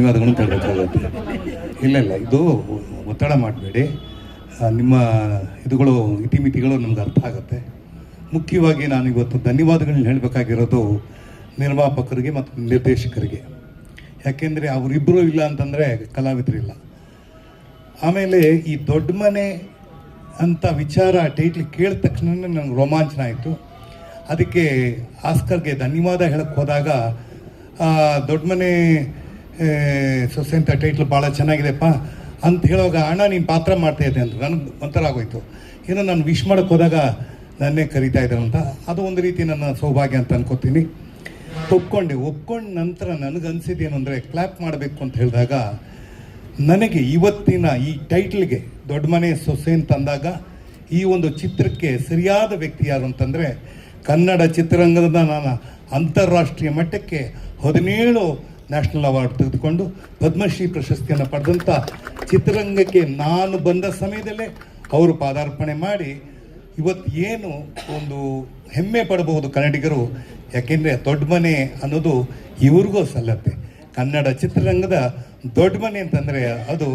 ಧನ್ಯವಾದಗಳು ಹೇಳಬೇಕಾಗುತ್ತೆ ಇಲ್ಲ ಇಲ್ಲ, ಇದು ಒತ್ತಡ ಮಾಡಬೇಡಿ. ನಿಮ್ಮ ಇದುಗಳು, ಇತಿಮಿತಿಗಳು ನಮ್ಗೆ ಅರ್ಥ ಆಗುತ್ತೆ. ಮುಖ್ಯವಾಗಿ ನಾನು ಇವತ್ತು ಧನ್ಯವಾದಗಳನ್ನ ಹೇಳಬೇಕಾಗಿರೋದು ನಿರ್ಮಾಪಕರಿಗೆ ಮತ್ತು ನಿರ್ದೇಶಕರಿಗೆ. ಯಾಕೆಂದರೆ ಅವರಿಬ್ಬರು ಇಲ್ಲ ಅಂತಂದರೆ ಕಲಾವಿದರಿಲ್ಲ ಆಮೇಲೆ ಈ ದೊಡ್ಡ ಮನೆ ಅಂತ ವಿಚಾರ ಟೈಟ್ಲ್ ಕೇಳಿದ ತಕ್ಷಣ ನನಗೆ ರೋಮಾಂಚನ ಆಯಿತು. ಅದಕ್ಕೆ ಆಸ್ಕರ್ಗೆ ಧನ್ಯವಾದ ಹೇಳಕ್ಕೆ ಹೋದಾಗ ದೊಡ್ಡ ಮನೆ ಆ, ಸೊಸೆ ಅಂತ ಟೈಟ್ಲ್ ಭಾಳ ಚೆನ್ನಾಗಿದೆಪ್ಪ ಅಂತ ಹೇಳುವಾಗ ಅಣ್ಣ ನೀನು ಪಾತ್ರ ಮಾಡ್ತಾ ಇದ್ದೆ ಅಂತ. ನನಗೆ ಒಂಥರ ಆಗೋಯ್ತು. ಏನೋ ನಾನು ವಿಶ್ ಮಾಡೋಕ್ಕೆ ಹೋದಾಗ ನನ್ನೇ ಕರಿತಾ ಅಂತ. ಅದು ಒಂದು ರೀತಿ ನನ್ನ ಸೌಭಾಗ್ಯ ಅಂತ ಅನ್ಕೋತೀನಿ. ಒಪ್ಕೊಂಡೆ. ಒಪ್ಕೊಂಡ ನಂತರ ನನಗನ್ಸಿದ್ದೇನು ಅಂದರೆ ಕ್ಲಾಪ್ ಮಾಡಬೇಕು ಅಂತ ಹೇಳಿದಾಗ ನನಗೆ ಇವತ್ತಿನ ಈ ಟೈಟ್ಲ್ಗೆ ದೊಡ್ಡ ಮನೆ ಸೊಸೆ ಅಂತಂದಾಗ ಈ ಒಂದು ಚಿತ್ರಕ್ಕೆ ಸರಿಯಾದ ವ್ಯಕ್ತಿ ಯಾರು ಅಂತಂದರೆ ಕನ್ನಡ ಚಿತ್ರರಂಗದ ನಾನು ಅಂತಾರಾಷ್ಟ್ರೀಯ ಮಟ್ಟಕ್ಕೆ ಹದಿನೇಳು ನ್ಯಾಷನಲ್ ಅವಾರ್ಡ್ ತೆಗೆದುಕೊಂಡು ಪದ್ಮಶ್ರೀ ಪ್ರಶಸ್ತಿಯನ್ನು ಪಡೆದಂಥ ಚಿತ್ರರಂಗಕ್ಕೆ ನಾನು ಬಂದ ಸಮಯದಲ್ಲೇ ಅವರು ಪಾದಾರ್ಪಣೆ ಮಾಡಿ ಇವತ್ತು ಏನು ಒಂದು ಹೆಮ್ಮೆ ಪಡಬಹುದು ಕನ್ನಡಿಗರು, ಯಾಕೆಂದರೆ ದೊಡ್ಡ ಮನೆ ಅನ್ನೋದು ಇವ್ರಿಗೂ ಸಲ್ಲತ್ತೆ. ಕನ್ನಡ ಚಿತ್ರರಂಗದ ದೊಡ್ಡ ಮನೆ ಅಂತಂದರೆ ಅದು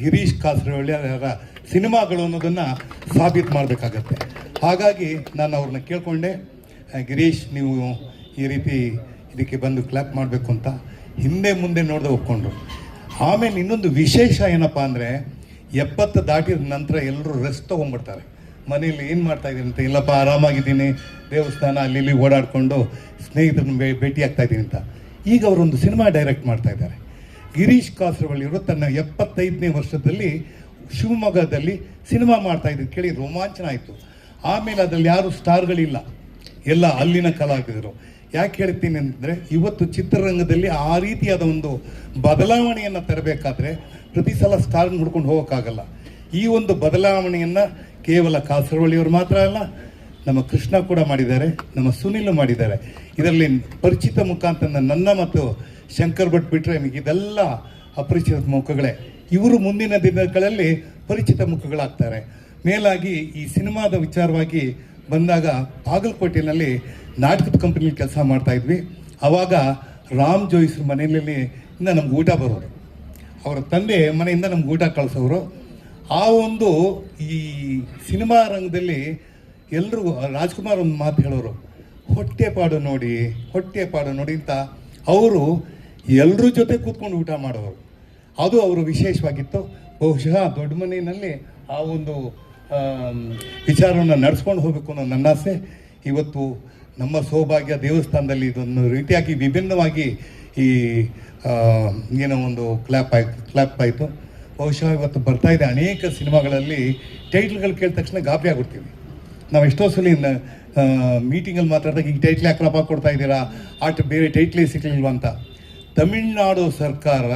ಗಿರೀಶ್ ಕಾಸರವಳ್ಳಿ ಅವರ ಸಿನಿಮಾಗಳು ಅನ್ನೋದನ್ನು ಸಾಬೀತು ಮಾಡಬೇಕಾಗತ್ತೆ. ಹಾಗಾಗಿ ನಾನು ಅವ್ರನ್ನ ಕೇಳಿಕೊಂಡೆ ಗಿರೀಶ್, ನೀವು ಈ ರೀತಿ ಇದಕ್ಕೆ ಬಂದು ಕ್ಲಾಪ್ ಮಾಡಬೇಕು ಅಂತ. ಹಿಂದೆ ಮುಂದೆ ನೋಡದೆ ಒಪ್ಕೊಂಡ್ರು. ಆಮೇಲೆ ಇನ್ನೊಂದು ವಿಶೇಷ ಏನಪ್ಪ ಅಂದರೆ, ಎಪ್ಪತ್ತು ದಾಟಿದ ನಂತರ ಎಲ್ಲರೂ ರೆಸ್ಟ್ ತೊಗೊಂಡ್ಬಿಡ್ತಾರೆ. ಮನೇಲಿ ಏನು ಮಾಡ್ತಾ ಇದ್ದೀನಿ ಅಂತ, ಇಲ್ಲಪ್ಪ, ಆರಾಮಾಗಿದ್ದೀನಿ, ದೇವಸ್ಥಾನ ಅಲ್ಲಿ ಇಲ್ಲಿ ಓಡಾಡಿಕೊಂಡು ಸ್ನೇಹಿತರನ್ನ ಭೇ ಭೇಟಿ ಆಗ್ತಾ ಇದ್ದೀನಿ ಅಂತ. ಈಗ ಅವರೊಂದು ಸಿನಿಮಾ ಡೈರೆಕ್ಟ್ ಮಾಡ್ತಾ ಇದ್ದಾರೆ. ಗಿರೀಶ್ ಕಾಸರವಳ್ಳಿಯವರು ತನ್ನ ಎಪ್ಪತ್ತೈದನೇ ವರ್ಷದಲ್ಲಿ ಶಿವಮೊಗ್ಗದಲ್ಲಿ ಸಿನಿಮಾ ಮಾಡ್ತಾ ಇದ್ರು. ಕೇಳಿ, ರೋಮಾಂಚನ ಆಯಿತು. ಆಮೇಲೆ ಅದರಲ್ಲಿ ಯಾರು ಸ್ಟಾರ್ಗಳಿಲ್ಲ ಎಲ್ಲ ಅಲ್ಲಿನ ಕಲಾವಿದರು. ಯಾಕೆ ಹೇಳ್ತೀನಿ ಅಂದರೆ ಇವತ್ತು ಚಿತ್ರರಂಗದಲ್ಲಿ ಆ ರೀತಿಯಾದ ಒಂದು ಬದಲಾವಣೆಯನ್ನು ತರಬೇಕಾದ್ರೆ ಪ್ರತಿ ಸಲ ಸ್ಟಾರ್ ಹುಡ್ಕೊಂಡು ಹೋಗೋಕ್ಕಾಗಲ್ಲ. ಈ ಒಂದು ಬದಲಾವಣೆಯನ್ನು ಕೇವಲ ಕಾಸರವಳ್ಳಿಯವರು ಮಾತ್ರ ಅಲ್ಲ, ನಮ್ಮ ಕೃಷ್ಣ ಕೂಡ ಮಾಡಿದ್ದಾರೆ, ನಮ್ಮ ಸುನಿಲ್ ಮಾಡಿದ್ದಾರೆ. ಇದರಲ್ಲಿ ಪರಿಚಿತ ಮುಖಾಂತರ ನನ್ನ ಮತ್ತು ಶಂಕರ್ ಭಟ್ ಬಿಟ್ಟರೆ ಇದೆಲ್ಲ ಅಪರಿಚಿತ ಮುಖಗಳೇ. ಇವರು ಮುಂದಿನ ದಿನಗಳಲ್ಲಿ ಪರಿಚಿತ ಮುಖಗಳಾಗ್ತಾರೆ. ಮೇಲಾಗಿ ಈ ಸಿನಿಮಾದ ವಿಚಾರವಾಗಿ ಬಂದಾಗ ಬಾಗಲಕೋಟೆಯಲ್ಲಿ ನಾಟಕದ ಕಂಪನಿಲಿ ಕೆಲಸ ಮಾಡ್ತಾ ಇದ್ವಿ. ಆವಾಗ ರಾಮ್ ಜೋಯಿಸ್ರ ಮನೆಯಲ್ಲಿ ಇಂದ ನಮ್ಗೆ ಊಟ ಬರೋರು. ಅವರ ತಂದೆ ಮನೆಯಿಂದ ನಮ್ಗೆ ಊಟ ಕಳಿಸೋರು. ಆ ಒಂದು ಈ ಸಿನಿಮಾ ರಂಗದಲ್ಲಿ ಎಲ್ಲರೂ ರಾಜ್ಕುಮಾರ್ ಒಂದು ಮಾತು ಹೇಳೋರು. ಹೊಟ್ಟೆ ಪಾಡು ನೋಡಿ, ಹೊಟ್ಟೆ ಪಾಡು ನೋಡಿ ಅಂತ ಅವರು ಎಲ್ಲರ ಜೊತೆ ಕೂತ್ಕೊಂಡು ಊಟ ಮಾಡೋರು. ಅದು ಅವರು ವಿಶೇಷವಾಗಿತ್ತು. ಬಹುಶಃ ದೊಡ್ಡ ಮನೆಯಲ್ಲಿ ಆ ಒಂದು ವಿಚಾರವನ್ನು ನಡೆಸ್ಕೊಂಡು ಹೋಗಬೇಕು ಅನ್ನೋ ನನ್ನ ಆಸೆ. ಇವತ್ತು ನಮ್ಮ ಸೌಭಾಗ್ಯ ದೇವಸ್ಥಾನದಲ್ಲಿ ಇದೊಂದು ರೀತಿಯಾಗಿ ವಿಭಿನ್ನವಾಗಿ ಈ ಏನೋ ಒಂದು ಕ್ಲಾಪ್ ಆಯ್ತು ಕ್ಲಾಪ್ ಆಯಿತು. ಬಹುಶಃ ಇವತ್ತು ಬರ್ತಾ ಇದೆ ಅನೇಕ ಸಿನಿಮಾಗಳಲ್ಲಿ ಟೈಟ್ಲ್ಗಳು ಕೇಳಿದ ತಕ್ಷಣ ಗಾಬರಿ ಆಗ್ಬಿಡ್ತೀವಿ. ನಾವು ಎಷ್ಟೋ ಸಲ ಮೀಟಿಂಗಲ್ಲಿ ಮಾತಾಡಿದಾಗ ಈಗ ಟೈಟ್ಲ್ ಯಾಕೆ ಕ್ಲಾಪ್ ಕೊಡ್ತಾ ಇದ್ದೀರಾ? ಆಟ ಬೇರೆ ಟೈಟ್ಲೇ ಸಿಗ್ಲಿಲ್ವ ಅಂತ. ತಮಿಳ್ನಾಡು ಸರ್ಕಾರ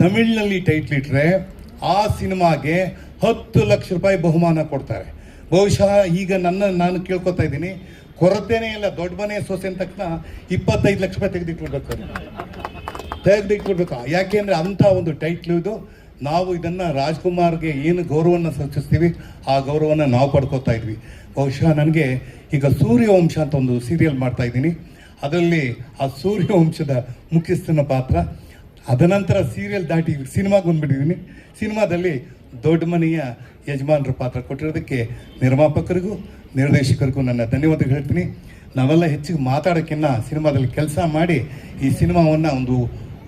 ತಮಿಳ್ನಲ್ಲಿ ಟೈಟ್ಲ್ ಇಟ್ಟರೆ ಆ ಸಿನಿಮಾಗೆ ಹತ್ತು ಲಕ್ಷ ರೂಪಾಯಿ ಬಹುಮಾನ ಕೊಡ್ತಾರೆ. ಬಹುಶಃ ಈಗ ನನ್ನ, ನಾನು ಕೇಳ್ಕೊತಾ ಇದ್ದೀನಿ. ಕೊರತೆನೇ ಇಲ್ಲ, ದೊಡ್ಡ ಮನೆ ಸೊಸೆ ಅಂದ ತಕ್ಷಣ ಇಪ್ಪತ್ತೈದು ಲಕ್ಷ ರೂಪಾಯಿ ತೆಗೆದಿಟ್ಬಿಡ್ಬೇಕು ತೆಗೆದಿಟ್ಬಿಡ್ಬೇಕು. ಯಾಕೆಂದರೆ ಅಂಥ ಒಂದು ಟೈಟ್ಲು ಇದು. ನಾವು ಇದನ್ನು ರಾಜ್ಕುಮಾರ್ಗೆ ಏನು ಗೌರವವನ್ನು ಸೂಚಿಸ್ತೀವಿ ಆ ಗೌರವವನ್ನು ನಾವು ಪಡ್ಕೋತಾ ಇದ್ವಿ. ಬಹುಶಃ ನನಗೆ ಈಗ ಸೂರ್ಯವಂಶ ಅಂತ ಒಂದು ಸೀರಿಯಲ್ ಮಾಡ್ತಾ ಇದ್ದೀನಿ. ಅದರಲ್ಲಿ ಆ ಸೂರ್ಯವಂಶದ ಮುಖ್ಯಸ್ಥನ ಪಾತ್ರ. ಅದನಂತರ ಸೀರಿಯಲ್ ದಾಟಿ ಸಿನಿಮಾಗೆ ಬಂದ್ಬಿಟ್ಟಿದ್ದೀನಿ ಸಿನಿಮಾದಲ್ಲಿ ದೊಡ್ಡ ಮನೆಯ ಯಜಮಾನರ ಪಾತ್ರ ಕೊಟ್ಟಿರೋದಕ್ಕೆ ನಿರ್ಮಾಪಕರಿಗೂ ನಿರ್ದೇಶಕರಿಗೂ ನನ್ನ ಧನ್ಯವಾದ ಹೇಳ್ತೀನಿ. ನಾವೆಲ್ಲ ಹೆಚ್ಚಿಗೆ ಮಾತಾಡೋಕ್ಕಿನ್ನ ಸಿನಿಮಾದಲ್ಲಿ ಕೆಲಸ ಮಾಡಿ ಈ ಸಿನಿಮಾವನ್ನು ಒಂದು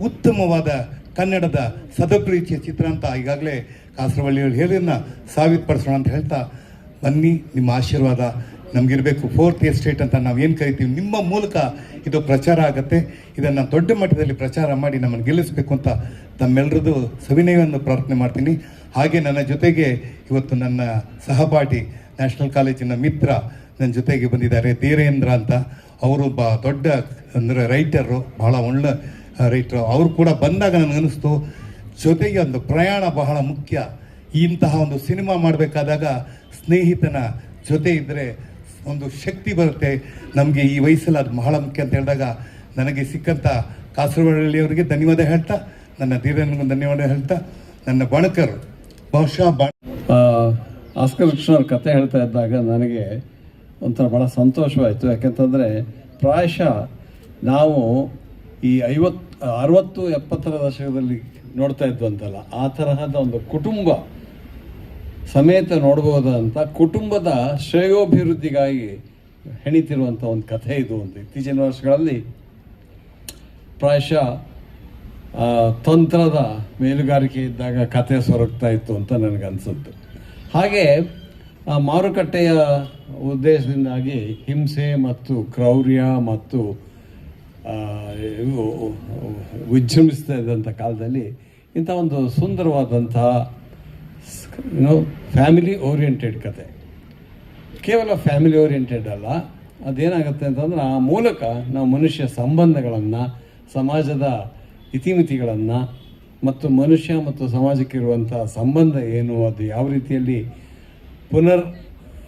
ಉತ್ತಮವಾದ ಕನ್ನಡದ ಸದಪ್ರೀತಿಯ ಚಿತ್ರ ಅಂತ ಈಗಾಗಲೇ ಕಾಸರವಳ್ಳಿಯವರು ಹೇಳಿದ್ದನ್ನ ಸಾಬೀತುಪಡಿಸೋಣ ಅಂತ ಹೇಳ್ತಾ ಬನ್ನಿ, ನಿಮ್ಮ ಆಶೀರ್ವಾದ ನಮಗಿರಬೇಕು. ಫೋರ್ತ್ ಎಸ್ಟೇಟ್ ಅಂತ ನಾವು ಏನು ಕರಿತೀವಿ? ನಿಮ್ಮ ಮೂಲಕ ಇದು ಪ್ರಚಾರ ಆಗುತ್ತೆ. ಇದನ್ನು ದೊಡ್ಡ ಮಟ್ಟದಲ್ಲಿ ಪ್ರಚಾರ ಮಾಡಿ ನಮ್ಮನ್ನು ಗೆಲ್ಲಿಸಬೇಕು ಅಂತ ತಮ್ಮೆಲ್ಲರದು ಸವಿನಯವನ್ನು ಪ್ರಾರ್ಥನೆ ಮಾಡ್ತೀನಿ. ಹಾಗೆ ನನ್ನ ಜೊತೆಗೆ ಇವತ್ತು ನನ್ನ ಸಹಪಾಠಿ ನ್ಯಾಷನಲ್ ಕಾಲೇಜಿನ ಮಿತ್ರ ನನ್ನ ಜೊತೆಗೆ ಬಂದಿದ್ದಾರೆ, ಧೀರೇಂದ್ರ ಅಂತ. ಅವರು ಬ ದೊಡ್ಡ, ಅಂದರೆ ರೈಟರು ಬಹಳ ಒಳ್ಳೆ ರೈಟರು ಅವರು ಕೂಡ ಬಂದಾಗ ನನಗನ್ನಿಸ್ತು ಜೊತೆಗೆ ಒಂದು ಪ್ರಯಾಣ ಬಹಳ ಮುಖ್ಯ. ಇಂತಹ ಒಂದು ಸಿನಿಮಾ ಮಾಡಬೇಕಾದಾಗ ಸ್ನೇಹಿತನ ಜೊತೆ ಇದ್ದರೆ ಒಂದು ಶಕ್ತಿ ಬರುತ್ತೆ. ನಮಗೆ ಈ ವಯಸ್ಸಲ್ಲಿ ಅದು ಬಹಳ ಮುಖ್ಯ ಅಂತ ಹೇಳಿದಾಗ ನನಗೆ ಸಿಕ್ಕಂಥ ಕಾಸರವಳ್ಳಿಯವರಿಗೆ ಧನ್ಯವಾದ ಹೇಳ್ತಾ, ನನ್ನ ಧೀರೇಂದ್ರ ಧನ್ಯವಾದ ಹೇಳ್ತಾ, ನನ್ನ ಬಣಕರು ಬಹುಶಃ ಆಸ್ಕರ್ ಕೃಷ್ಣವ್ರ ಕತೆ ಹೇಳ್ತಾ ಇದ್ದಾಗ ನನಗೆ ಒಂಥರ ಭಾಳ ಸಂತೋಷವಾಯಿತು. ಯಾಕೆಂತಂದರೆ ಪ್ರಾಯಶಃ ನಾವು ಈ ಐವತ್ತು ಅರವತ್ತು, ಎಪ್ಪತ್ತರ ದಶಕದಲ್ಲಿ ನೋಡ್ತಾ ಇದ್ವಂತಲ್ಲ, ಆ ತರಹದ ಒಂದು ಕುಟುಂಬ ಸಮೇತ ನೋಡ್ಬೋದಂಥ ಕುಟುಂಬದ ಶ್ರೇಯೋಭಿವೃದ್ಧಿಗಾಗಿ ಹೆಣಿತಿರುವಂಥ ಒಂದು ಕಥೆ ಇದು ಅಂತ ಇತ್ತೀಚಿನ ವರ್ಷಗಳಲ್ಲಿ ಪ್ರಾಯಶಃ ತಂತ್ರದ ಮೇಲುಗಾರಿಕೆ ಇದ್ದಾಗ ಕತೆ ಸೊರಗ್ತಾ ಇತ್ತು ಅಂತ ನನಗನ್ಸುತ್ತೆ. ಹಾಗೆ ಮಾರುಕಟ್ಟೆಯ ಉದ್ದೇಶದಿಂದಾಗಿ ಹಿಂಸೆ ಮತ್ತು ಕ್ರೌರ್ಯ ಮತ್ತು ಇವು ವಿಜೃಂಭಿಸ್ತಾ ಇದ್ದಂಥ ಕಾಲದಲ್ಲಿ ಇಂಥ ಒಂದು ಸುಂದರವಾದಂಥ ಏನು ಫ್ಯಾಮಿಲಿ ಓರಿಯೆಂಟೆಡ್ ಕತೆ. ಕೇವಲ ಫ್ಯಾಮಿಲಿ ಓರಿಯೆಂಟೆಡ್ ಅಲ್ಲ, ಅದೇನಾಗುತ್ತೆ ಅಂತಂದ್ರೆ ಆ ಮೂಲಕ ನಾವು ಮನುಷ್ಯ ಸಂಬಂಧಗಳನ್ನು ಸಮಾಜದ ಇತಿಮಿತಿಗಳನ್ನು ಮತ್ತು ಮನುಷ್ಯ ಮತ್ತು ಸಮಾಜಕ್ಕಿರುವಂಥ ಸಂಬಂಧ ಏನು, ಅದು ಯಾವ ರೀತಿಯಲ್ಲಿ ಪುನರ್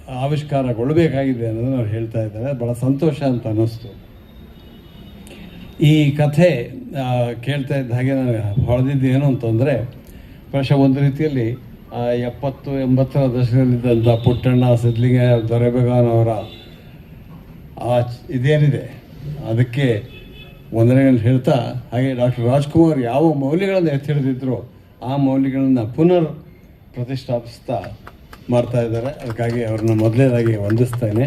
ಆವಿಷ್ಕಾರಗೊಳ್ಳಬೇಕಾಗಿದೆ ಅನ್ನೋದನ್ನು ಅವ್ರು ಹೇಳ್ತಾ ಇದ್ದಾರೆ. ಭಾಳ ಸಂತೋಷ ಅಂತ ಅನ್ನಿಸ್ತು. ಈ ಕಥೆ ಕೇಳ್ತಾ ಇದ್ದ ಹಾಗೆ ನನಗೆ ಹೊಳೆದಿದ್ದು ಏನು ಅಂತಂದರೆ, ಬಹುಶಃ ಒಂದು ರೀತಿಯಲ್ಲಿ ಎಪ್ಪತ್ತು ಎಂಬತ್ತರ ದಶಕದಲ್ಲಿದ್ದಂಥ ಪುಟ್ಟಣ್ಣ ಸಿದ್ಲಿಂಗ ದೊರೆಬೆಗಾನವರ, ಆ, ಇದೇನಿದೆ? ಅದಕ್ಕೆ ವಂದನೆಗಳನ್ನು ಹೇಳ್ತಾ, ಹಾಗೆ ಡಾಕ್ಟರ್ ರಾಜ್ಕುಮಾರ್ ಯಾವ ಮೌಲ್ಯಗಳನ್ನು ಎತ್ತಿ ಆ ಮೌಲ್ಯಗಳನ್ನು ಪುನರ್ ಪ್ರತಿಷ್ಠಾಪಿಸ್ತಾ ಮಾಡ್ತಾ ಇದ್ದಾರೆ. ಅದಕ್ಕಾಗಿ ಅವ್ರನ್ನ ಮೊದಲನೇದಾಗಿ ವಂದಿಸ್ತೇನೆ.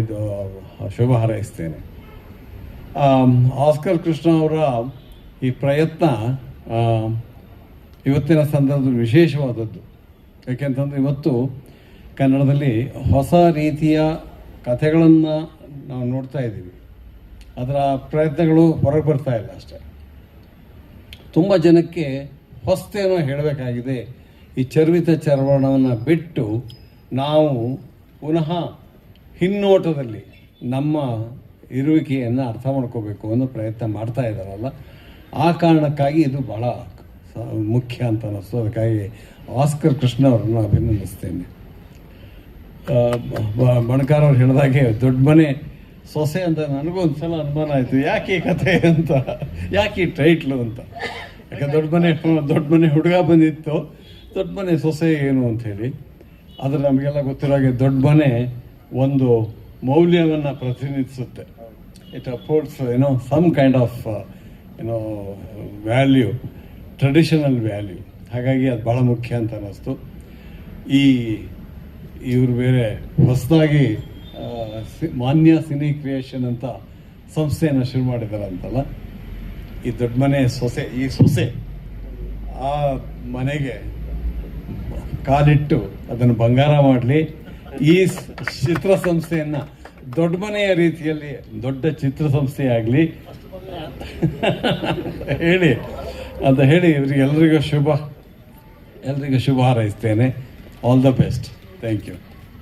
ಇದು ಶುಭ ಹಾರೈಸ್ತೇನೆ. ಆಸ್ಕರ್ ಕೃಷ್ಣ ಅವರ ಈ ಪ್ರಯತ್ನ ಇವತ್ತಿನ ಸಂದರ್ಭದಲ್ಲಿ ವಿಶೇಷವಾದದ್ದು. ಯಾಕೆಂತಂದರೆ ಇವತ್ತು ಕನ್ನಡದಲ್ಲಿ ಹೊಸ ರೀತಿಯ ಕಥೆಗಳನ್ನು ನಾವು ನೋಡ್ತಾ ಇದ್ದೀವಿ. ಅದರ ಪ್ರಯತ್ನಗಳು ಹೊರಗೆ ಬರ್ತಾ ಇಲ್ಲ ಅಷ್ಟೇ. ತುಂಬ ಜನಕ್ಕೆ ಹೊಸ್ತೇನೋ ಹೇಳಬೇಕಾಗಿದೆ. ಈ ಚರ್ವಿತ ಚರ್ವಣವನ್ನು ಬಿಟ್ಟು ನಾವು ಪುನಃ ಹಿನ್ನೋಟದಲ್ಲಿ ನಮ್ಮ ಇರುವಿಕೆಯನ್ನು ಅರ್ಥ ಮಾಡ್ಕೋಬೇಕು ಅನ್ನೋ ಪ್ರಯತ್ನ ಮಾಡ್ತಾ ಇದ್ದಾರಲ್ಲ, ಆ ಕಾರಣಕ್ಕಾಗಿ ಇದು ಭಾಳ ಮುಖ್ಯ ಅಂತ ಅನ್ನಿಸ್ತು. ಅದಕ್ಕಾಗಿ ಆಸ್ಕರ್ ಕೃಷ್ಣ ಅವರನ್ನು ಅಭಿನಂದಿಸ್ತೇನೆ. ಬಣಕಾರವ್ರು ಹೇಳಿದಾಗೆ ದೊಡ್ಡ ಮನೆ ಸೊಸೆ ಅಂತ ನನಗೂ ಒಂದ್ಸಲ ಅನುಮಾನ ಆಯಿತು. ಯಾಕೆ ಈ ಕಥೆ ಅಂತ? ಯಾಕೆ ಈ ಟೈಟ್ಲು ಅಂತ? ಯಾಕೆ ದೊಡ್ಡ ಮನೆ ದೊಡ್ಡ ಮನೆ ಹುಡುಗ ಬಂದಿತ್ತು. ದೊಡ್ಡ ಮನೆ ಸೊಸೆ ಏನು ಅಂತ ಹೇಳಿ. ಆದರೆ ನಮಗೆಲ್ಲ ಗೊತ್ತಿರೋ ಹಾಗೆ ದೊಡ್ಡ ಮನೆ ಒಂದು ಮೌಲ್ಯವನ್ನು ಪ್ರತಿನಿಧಿಸುತ್ತೆ. ಇಟ್ ಅಪೋರ್ಟ್ಸ್ ಏನೋ ಸಮ್ ಕೈಂಡ್ ಆಫ್ ಏನೋ ವ್ಯಾಲ್ಯೂ ಟ್ರೆಡಿಷನಲ್ ವ್ಯಾಲ್ಯೂ ಹಾಗಾಗಿ ಅದು ಭಾಳ ಮುಖ್ಯ ಅಂತ ಅನ್ನಿಸ್ತು. ಈ, ಇವರು ಬೇರೆ ಹೊಸದಾಗಿ ಮಾನ್ಯ ಸಿನಿ ಕ್ರಿಯೇಷನ್ ಅಂತ ಸಂಸ್ಥೆಯನ್ನು ಶುರು ಮಾಡಿದ್ದಾರೆ ಅಂತಲ್ಲ ಈ ದೊಡ್ಡ ಮನೆ ಸೊಸೆ, ಈ ಸೊಸೆ ಆ ಮನೆಗೆ ಕಾಲಿಟ್ಟು ಅದನ್ನು ಬಂಗಾರ ಮಾಡಲಿ. ಈ ಸ್- ಚಿತ್ರಸಂಸ್ಥೆಯನ್ನು ದೊಡ್ಡ ಮನೆಯ ರೀತಿಯಲ್ಲಿ, ದೊಡ್ಡ ಚಿತ್ರಸಂಸ್ಥೆ ಆಗಲಿ. ಹೇಳಿ, ಅಂತ ಹೇಳಿ ಇವರಿಗೆ ಎಲ್ರಿಗೂ ಶುಭ. ಎಲ್ರಿಗೂ ಶುಭ ಹಾರೈಸ್ತೇನೆ. All the best thank you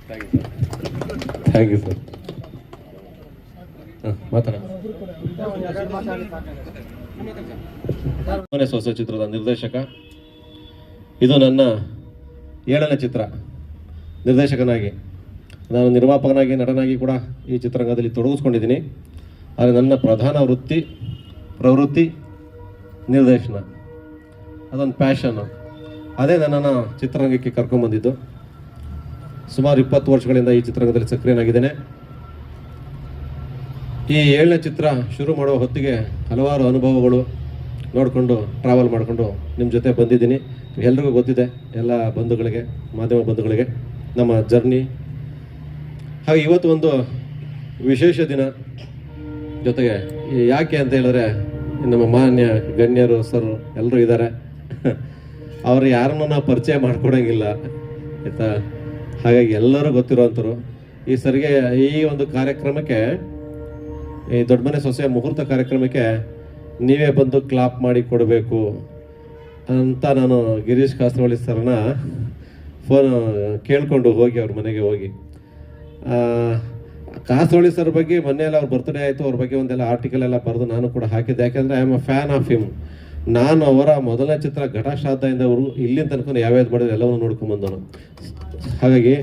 thank you thank you sir ಮಾತಾಡ. ಮನೆ ಹೊಸ ಚಿತ್ರದ ನಿರ್ದೇಶಕ. ಇದು ನನ್ನ ಏಳನೇ ಚಿತ್ರ. ನಿರ್ದೇಶಕನಾಗಿ, ನಾನು ನಿರ್ಮಾಪಕನಾಗಿ, ನಟನಾಗಿ ಕೂಡ ಈ ಚಿತ್ರರಂಗದಲ್ಲಿ ತೊಡಗಿಸ್ಕೊಂಡಿದ್ದೀನಿ. ಆದರೆ ನನ್ನ ಪ್ರಧಾನ ವೃತ್ತಿ, ಪ್ರವೃತ್ತಿ ನಿರ್ದೇಶನ. ಅದೊಂದು ಪ್ಯಾಷನ್ನು ಅದೇ ನನ್ನನ್ನು ಚಿತ್ರರಂಗಕ್ಕೆ ಕರ್ಕೊಂಬಂದಿದ್ದು. ಸುಮಾರು ಇಪ್ಪತ್ತು ವರ್ಷಗಳಿಂದ ಈ ಚಿತ್ರರಂಗದಲ್ಲಿ ಸಕ್ರಿಯನಾಗಿದ್ದೇನೆ. ಈ ಏಳನೇ ಚಿತ್ರ ಶುರು ಮಾಡುವ ಹೊತ್ತಿಗೆ ಹಲವಾರು ಅನುಭವಗಳು ನೋಡಿಕೊಂಡು ಟ್ರಾವೆಲ್ ಮಾಡಿಕೊಂಡು ನಿಮ್ಮ ಜೊತೆ ಬಂದಿದ್ದೀನಿ. ಎಲ್ರಿಗೂ ಗೊತ್ತಿದೆ, ಎಲ್ಲ ಬಂಧುಗಳಿಗೆ, ಮಾಧ್ಯಮ ಬಂಧುಗಳಿಗೆ ನಮ್ಮ ಜರ್ನಿ ಹಾಗೆ ಇವತ್ತು ಒಂದು ವಿಶೇಷ ದಿನ. ಜೊತೆಗೆ ಯಾಕೆ ಅಂತ ಹೇಳಿದ್ರೆ, ನಮ್ಮ ಮಾನ್ಯ ಗಣ್ಯರು ಸರ್ ಎಲ್ಲರೂ ಇದ್ದಾರೆ. ಅವರು ಯಾರನ್ನ ನಾವು ಪರಿಚಯ ಮಾಡ್ಕೊಡೋಂಗಿಲ್ಲ. ಆಯ್ತಾ? ಹಾಗಾಗಿ ಎಲ್ಲರೂ ಗೊತ್ತಿರುವಂಥರು ಈ ಸರಿಗೆ ಈ ಒಂದು ಕಾರ್ಯಕ್ರಮಕ್ಕೆ, ಈ ದೊಡ್ಡ ಮನೆ ಸೊಸೆಯ ಮುಹೂರ್ತ ಕಾರ್ಯಕ್ರಮಕ್ಕೆ ನೀವೇ ಬಂದು ಕ್ಲಾಪ್ ಮಾಡಿ ಕೊಡಬೇಕು ಅಂತ ನಾನು ಗಿರೀಶ್ ಕಾಸರವಳ್ಳಿ ಸರ್ನ ಫೋನ್ ಕೇಳಿಕೊಂಡು ಹೋಗಿ ಅವ್ರ ಮನೆಗೆ ಹೋಗಿ. ಕಾಸರವಳ್ಳಿ ಸರ್ ಬಗ್ಗೆ ಮೊನ್ನೆ ಎಲ್ಲ ಅವ್ರ ಬರ್ತ್ಡೇ ಆಯಿತು, ಅವ್ರ ಬಗ್ಗೆ ಒಂದೆಲ್ಲ ಆರ್ಟಿಕಲ್ ಎಲ್ಲ ಬರೆದು ನಾನು ಕೂಡ ಹಾಕಿದ್ದೆ. ಯಾಕೆಂದರೆ I am a fan of him ನಾನು ಅವರ ಮೊದಲನೇ ಚಿತ್ರ ಘಟಶ್ರಾದ್ದದಿಂದ ಅವರು ಇಲ್ಲಿನ ತನಕ ಯಾವ್ಯಾವ್ದು ಮಾಡಿದ್ರು ಎಲ್ಲವನ್ನು ನೋಡ್ಕೊಂಬಂದನು ಹಾಗಾಗಿ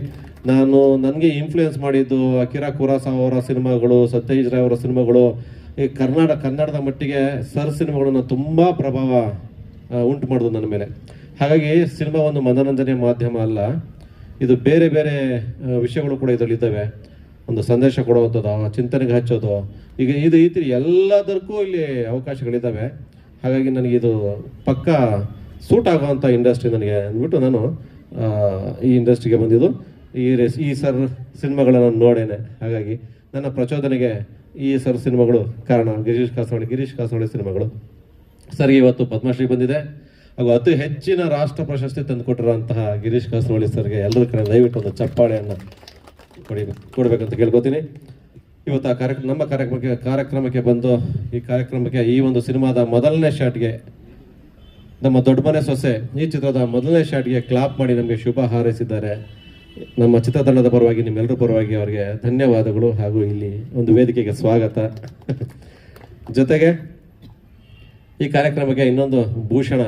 ನಾನು ನನಗೆ ಇನ್ಫ್ಲೂಯೆನ್ಸ್ ಮಾಡಿದ್ದು ಅಕಿರಾ ಕುರಾಸ ಅವರ ಸಿನಿಮಾಗಳು, ಸತ್ಯಜಿತ್ ರಾಯ್ ಅವರ ಸಿನಿಮಾಗಳು, ಈ ಕರ್ನಾಟಕ ಕನ್ನಡದ ಮಟ್ಟಿಗೆ ಸರ್ ಸಿನಿಮಾಗಳನ್ನು ತುಂಬ ಪ್ರಭಾವ ಉಂಟು ಮಾಡೋದು ನನ್ನ ಮೇಲೆ. ಹಾಗಾಗಿ ಸಿನಿಮಾ ಒಂದು ಮನೋರಂಜನೆ ಮಾಧ್ಯಮ ಅಲ್ಲ, ಇದು ಬೇರೆ ಬೇರೆ ವಿಷಯಗಳು ಕೂಡ ಇದರಲ್ಲಿ ಇದ್ದಾವೆ. ಒಂದು ಸಂದೇಶ ಕೊಡುವಂಥದ್ದು, ಚಿಂತನೆಗೆ ಹಚ್ಚೋದು, ಈಗ ಇದು ಈ ಎಲ್ಲದಕ್ಕೂ ಇಲ್ಲಿ ಅವಕಾಶಗಳಿದ್ದಾವೆ. ಹಾಗಾಗಿ ನನಗೆ ಇದು ಪಕ್ಕ ಸೂಟ್ ಆಗುವಂಥ ಇಂಡಸ್ಟ್ರಿ ನನಗೆ ಅಂದ್ಬಿಟ್ಟು ನಾನು ಈ ಇಂಡಸ್ಟ್ರಿಗೆ ಬಂದಿದ್ದು. ಈ ರೇಸ್ ಈ ಸರ್ ಸಿನಿಮಾಗಳನ್ನು ನೋಡೇನೆ. ಹಾಗಾಗಿ ನನ್ನ ಪ್ರಚೋದನೆಗೆ ಈ ಸರ್ ಸಿನಿಮಾಗಳು ಕಾರಣ ಗಿರೀಶ್ ಕಾಸರವಳ್ಳಿ ಗಿರೀಶ್ ಕಾಸರವಳ್ಳಿ ಸಿನಿಮಾಗಳು. ಸರ್, ಇವತ್ತು ಪದ್ಮಶ್ರೀ ಬಂದಿದೆ. ಹಾಗೂ ಅತಿ ಹೆಚ್ಚಿನ ರಾಷ್ಟ್ರ ಪ್ರಶಸ್ತಿ ತಂದುಕೊಟ್ಟಿರುವಂತಹ ಗಿರೀಶ್ ಕಾಸರವಳ್ಳಿ ಸರ್ಗೆ ಎಲ್ಲರ ಕಡೆ ದಯವಿಟ್ಟು ಒಂದು ಚಪ್ಪಾಳೆಯನ್ನು ಕೊಡಿ, ಕೊಡಬೇಕಂತ ಕೇಳ್ಕೊತೀನಿ. ಇವತ್ತು ಆ ಕಾರ್ಯಕ್ರಮ ನಮ್ಮ ಕಾರ್ಯಕ್ರಮಕ್ಕೆ ಕಾರ್ಯಕ್ರಮಕ್ಕೆ ಬಂದು, ಈ ಕಾರ್ಯಕ್ರಮಕ್ಕೆ ಈ ಒಂದು ಸಿನಿಮಾದ ಮೊದಲನೇ ಶಾಟ್ಗೆ, ನಮ್ಮ ದೊಡ್ಡ ಮನೆ ಸೊಸೆ ಈ ಚಿತ್ರದ ಮೊದಲನೇ ಶಾಟ್ಗೆ ಕ್ಲಾಪ್ ಮಾಡಿ ನಮಗೆ ಶುಭ ಹಾರೈಸಿದ್ದಾರೆ. ನಮ್ಮ ಚಿತ್ರತಂಡದ ಪರವಾಗಿ, ನಿಮ್ಮೆಲ್ಲರ ಪರವಾಗಿ ಅವರಿಗೆ ಧನ್ಯವಾದಗಳು ಹಾಗೂ ಇಲ್ಲಿ ಒಂದು ವೇದಿಕೆಗೆ ಸ್ವಾಗತ. ಜೊತೆಗೆ ಈ ಕಾರ್ಯಕ್ರಮಕ್ಕೆ ಇನ್ನೊಂದು ಭೂಷಣ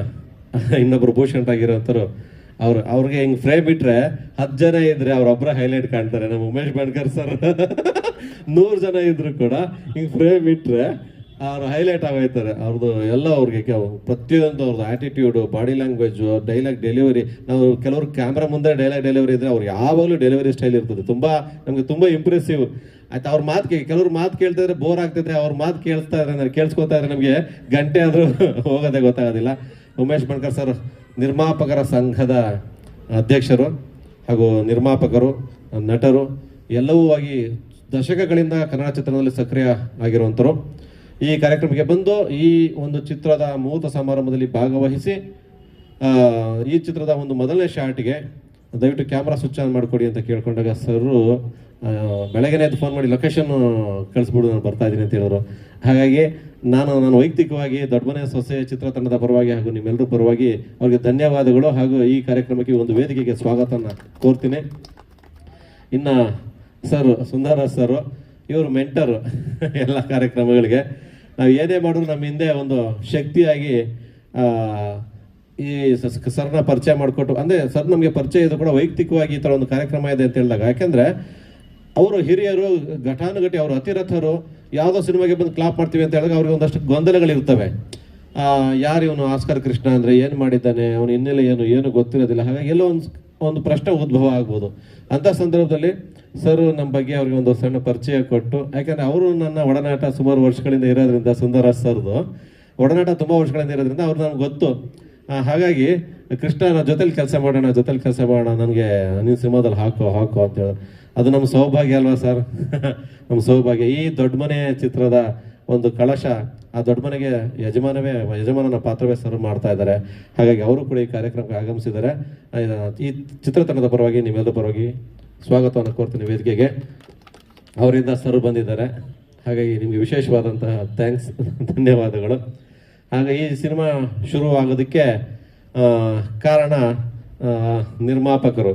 ಇನ್ನೊಬ್ಬರು ಭೂಷಣರಾಗಿರೋಂಥವ್ರು ಅವ್ರು ಅವ್ರಿಗೆ ಹಿಂಗೆ ಫ್ರೇಮ್ ಬಿಟ್ರೆ ಹತ್ತು ಜನ ಇದ್ರೆ ಅವ್ರೊಬ್ಬರ ಹೈಲೈಟ್ ಕಾಣ್ತಾರೆ. ನಮ್ಮ ಉಮೇಶ್ ಬಣ್ಕರ್ ಸರ್ ನೂರು ಜನ ಇದ್ರು ಕೂಡ ಹಿಂಗೆ ಫ್ರೇಮ್ ಬಿಟ್ರೆ ಅವ್ರು ಹೈಲೈಟ್ ಆಗೋಯ್ತಾರೆ. ಅವ್ರದ್ದು ಎಲ್ಲ ಅವ್ರಿಗೆ ಪ್ರತಿಯೊಂದು ಅವ್ರದ್ದು attitude body language dialogue delivery ನಾವು ಕೆಲವರು ಕ್ಯಾಮ್ರಾ ಮುಂದೆ ಡೈಲಾಗ್ ಡೆಲಿವರಿ ಇದ್ದರೆ ಅವ್ರು ಯಾವಾಗಲೂ ಡೆಲಿವರಿ ಸ್ಟೈಲ್ ಇರ್ತದೆ. ತುಂಬ ನಮಗೆ ತುಂಬ ಇಂಪ್ರೆಸಿವ್ ಆಯ್ತು, ಅವ್ರ ಮಾತು ಕೇ ಕೆಲವ್ರು ಮಾತು ಕೇಳ್ತಾ ಇದ್ರೆ ಬೋರ್ ಆಗ್ತಿದ್ರೆ ಅವ್ರ ಮಾತು ಕೇಳಿಸ್ತಾ ಇದ್ರೆ ಕೇಳಿಸ್ಕೊತಾ ಇದ್ರೆ ನಮಗೆ ಗಂಟೆ ಆದರೂ ಹೋಗೋದೇ ಗೊತ್ತಾಗೋದಿಲ್ಲ. ಉಮೇಶ್ ಬಣ್ಕರ್ ಸರ್ ನಿರ್ಮಾಪಕರ ಸಂಘದ ಅಧ್ಯಕ್ಷರು ಹಾಗೂ ನಿರ್ಮಾಪಕರು, ನಟರು, ಎಲ್ಲವೂ ಆಗಿ ದಶಕಗಳಿಂದ ಕನ್ನಡ ಚಿತ್ರದಲ್ಲಿ ಸಕ್ರಿಯ ಆಗಿರುವಂಥರು ಈ ಕಾರ್ಯಕ್ರಮಕ್ಕೆ ಬಂದು ಈ ಒಂದು ಚಿತ್ರದ ಮುಹೂರ್ತ ಸಮಾರಂಭದಲ್ಲಿ ಭಾಗವಹಿಸಿ ಈ ಚಿತ್ರದ ಒಂದು ಮೊದಲನೇ ಶಾರ್ಟ್ಗೆ ದಯವಿಟ್ಟು ಕ್ಯಾಮ್ರಾ ಸ್ವಿಚ್ ಆನ್ ಮಾಡಿಕೊಡಿ ಅಂತ ಕೇಳ್ಕೊಂಡಾಗ ಸರು ಬೆಳಗ್ಗೆನೇ ಎದ್ದು ಫೋನ್ ಮಾಡಿ ಲೊಕೇಶನ್ ಕಳಿಸ್ಬಿಡು, ನಾನು ಬರ್ತಾ ಇದ್ದೀನಿ ಅಂತ ಹೇಳಿದ್ರು. ಹಾಗಾಗಿ ನಾನು ನಾನು ವೈಯಕ್ತಿಕವಾಗಿ ದೊಡ್ಡಮನೆ ಸೊಸೆ ಚಿತ್ರತಂಡದ ಪರವಾಗಿ ಹಾಗೂ ನಿಮ್ಮೆಲ್ಲರ ಪರವಾಗಿ ಅವರಿಗೆ ಧನ್ಯವಾದಗಳು ಹಾಗೂ ಈ ಕಾರ್ಯಕ್ರಮಕ್ಕೆ ಒಂದು ವೇದಿಕೆಗೆ ಸ್ವಾಗತನ ಕೋರ್ತೀನಿ. ಇನ್ನು ಸರ್, ಸುಂದರ ಸರ್, ಇವರು ಮೆಂಟರು ಎಲ್ಲ ಕಾರ್ಯಕ್ರಮಗಳಿಗೆ. ನಾವು ಏನೇ ಮಾಡಿದ್ರು ನಮ್ಮ ಹಿಂದೆ ಒಂದು ಶಕ್ತಿಯಾಗಿ ಈ ಸರ್ನ ಪರಿಚಯ ಮಾಡಿಕೊಟ್ಟು, ಅಂದರೆ ಸರ್ ನಮಗೆ ಪರಿಚಯ ಇದು ಕೂಡ ವೈಯಕ್ತಿಕವಾಗಿ ಈ ಥರ ಒಂದು ಕಾರ್ಯಕ್ರಮ ಇದೆ ಅಂತ ಹೇಳಿದಾಗ. ಯಾಕೆಂದರೆ ಅವರು ಹಿರಿಯರು, ಘಟಾನುಘಟಿ ಅವರು ಅತಿರಥರು ಯಾವುದೋ ಸಿನಿಮಾಗೆ ಬಂದು ಕ್ಲಾಪ್ ಮಾಡ್ತೀವಿ ಅಂತ ಹೇಳಿದಾಗ ಅವ್ರಿಗೆ ಒಂದಷ್ಟು ಗೊಂದಲಗಳಿರ್ತವೆ. ಯಾರು ಇವನು ಆಸ್ಕರ್ ಕೃಷ್ಣ ಅಂದರೆ ಏನು ಮಾಡಿದ್ದಾನೆ, ಅವನು ಹಿನ್ನೆಲೆ ಏನು ಏನು ಗೊತ್ತಿರೋದಿಲ್ಲ. ಹಾಗಾಗಿ ಎಲ್ಲೋ ಒಂದು ಒಂದು ಪ್ರಶ್ನೆ ಉದ್ಭವ ಆಗ್ಬೋದು. ಅಂಥ ಸಂದರ್ಭದಲ್ಲಿ ಸರ್ ನಮ್ಮ ಬಗ್ಗೆ ಅವ್ರಿಗೆ ಒಂದು ಸಣ್ಣ ಪರಿಚಯ ಕೊಟ್ಟು, ಯಾಕಂದರೆ ಅವರು ನನ್ನ ಒಡನಾಟ ಸುಮಾರು ವರ್ಷಗಳಿಂದ ಇರೋದ್ರಿಂದ ಸುಂದರಾಜ್ ಸರ್ದು, ಒಡನಾಟ ತುಂಬ ವರ್ಷಗಳಿಂದ ಇರೋದ್ರಿಂದ ಅವ್ರು ನಮ್ಗೆ ಗೊತ್ತು. ಹಾಗಾಗಿ ಕೃಷ್ಣ ಜೊತೆಲಿ ಕೆಲಸ ಮಾಡೋಣ, ಜೊತೆಲಿ ಕೆಲಸ ಮಾಡೋಣ, ನನಗೆ ನೀನು ಸಿನಿಮಾದಲ್ಲಿ ಹಾಕೋ ಹಾಕೋ ಅಂತ ಹೇಳಿದ್ರು ಅದು ನಮ್ಮ ಸೌಭಾಗ್ಯ ಅಲ್ವಾ ಸರ್? ನಮ್ಮ ಸೌಭಾಗ್ಯ. ಈ ದೊಡ್ಡ ಮನೆ ಚಿತ್ರದ ಒಂದು ಕಳಶ, ಆ ದೊಡ್ಡ ಮನೆಗೆ ಯಜಮಾನವೇ, ಯಜಮಾನನ ಪಾತ್ರವೇ ಸರ್ ಮಾಡ್ತಾ ಇದ್ದಾರೆ. ಹಾಗಾಗಿ ಅವರು ಕೂಡ ಈ ಕಾರ್ಯಕ್ರಮಕ್ಕೆ ಆಗಮಿಸಿದ್ದಾರೆ. ಈ ಚಿತ್ರತಂಡದ ಪರವಾಗಿ, ನಿಮ್ಮೆಲ್ಲರ ಪರವಾಗಿ ಸ್ವಾಗತವನ್ನು ಕೋರ್ತೀನಿ ವೇದಿಕೆಗೆ. ಅವರಿಂದ ಸರ್ ಬಂದಿದ್ದಾರೆ. ಹಾಗಾಗಿ ನಿಮಗೆ ವಿಶೇಷವಾದಂತಹ ಥ್ಯಾಂಕ್ಸ್ ಧನ್ಯವಾದಗಳು. ಹಾಗೆ ಈ ಸಿನಿಮಾ ಶುರುವಾಗೋದಕ್ಕೆ ಕಾರಣ ನಿರ್ಮಾಪಕರು.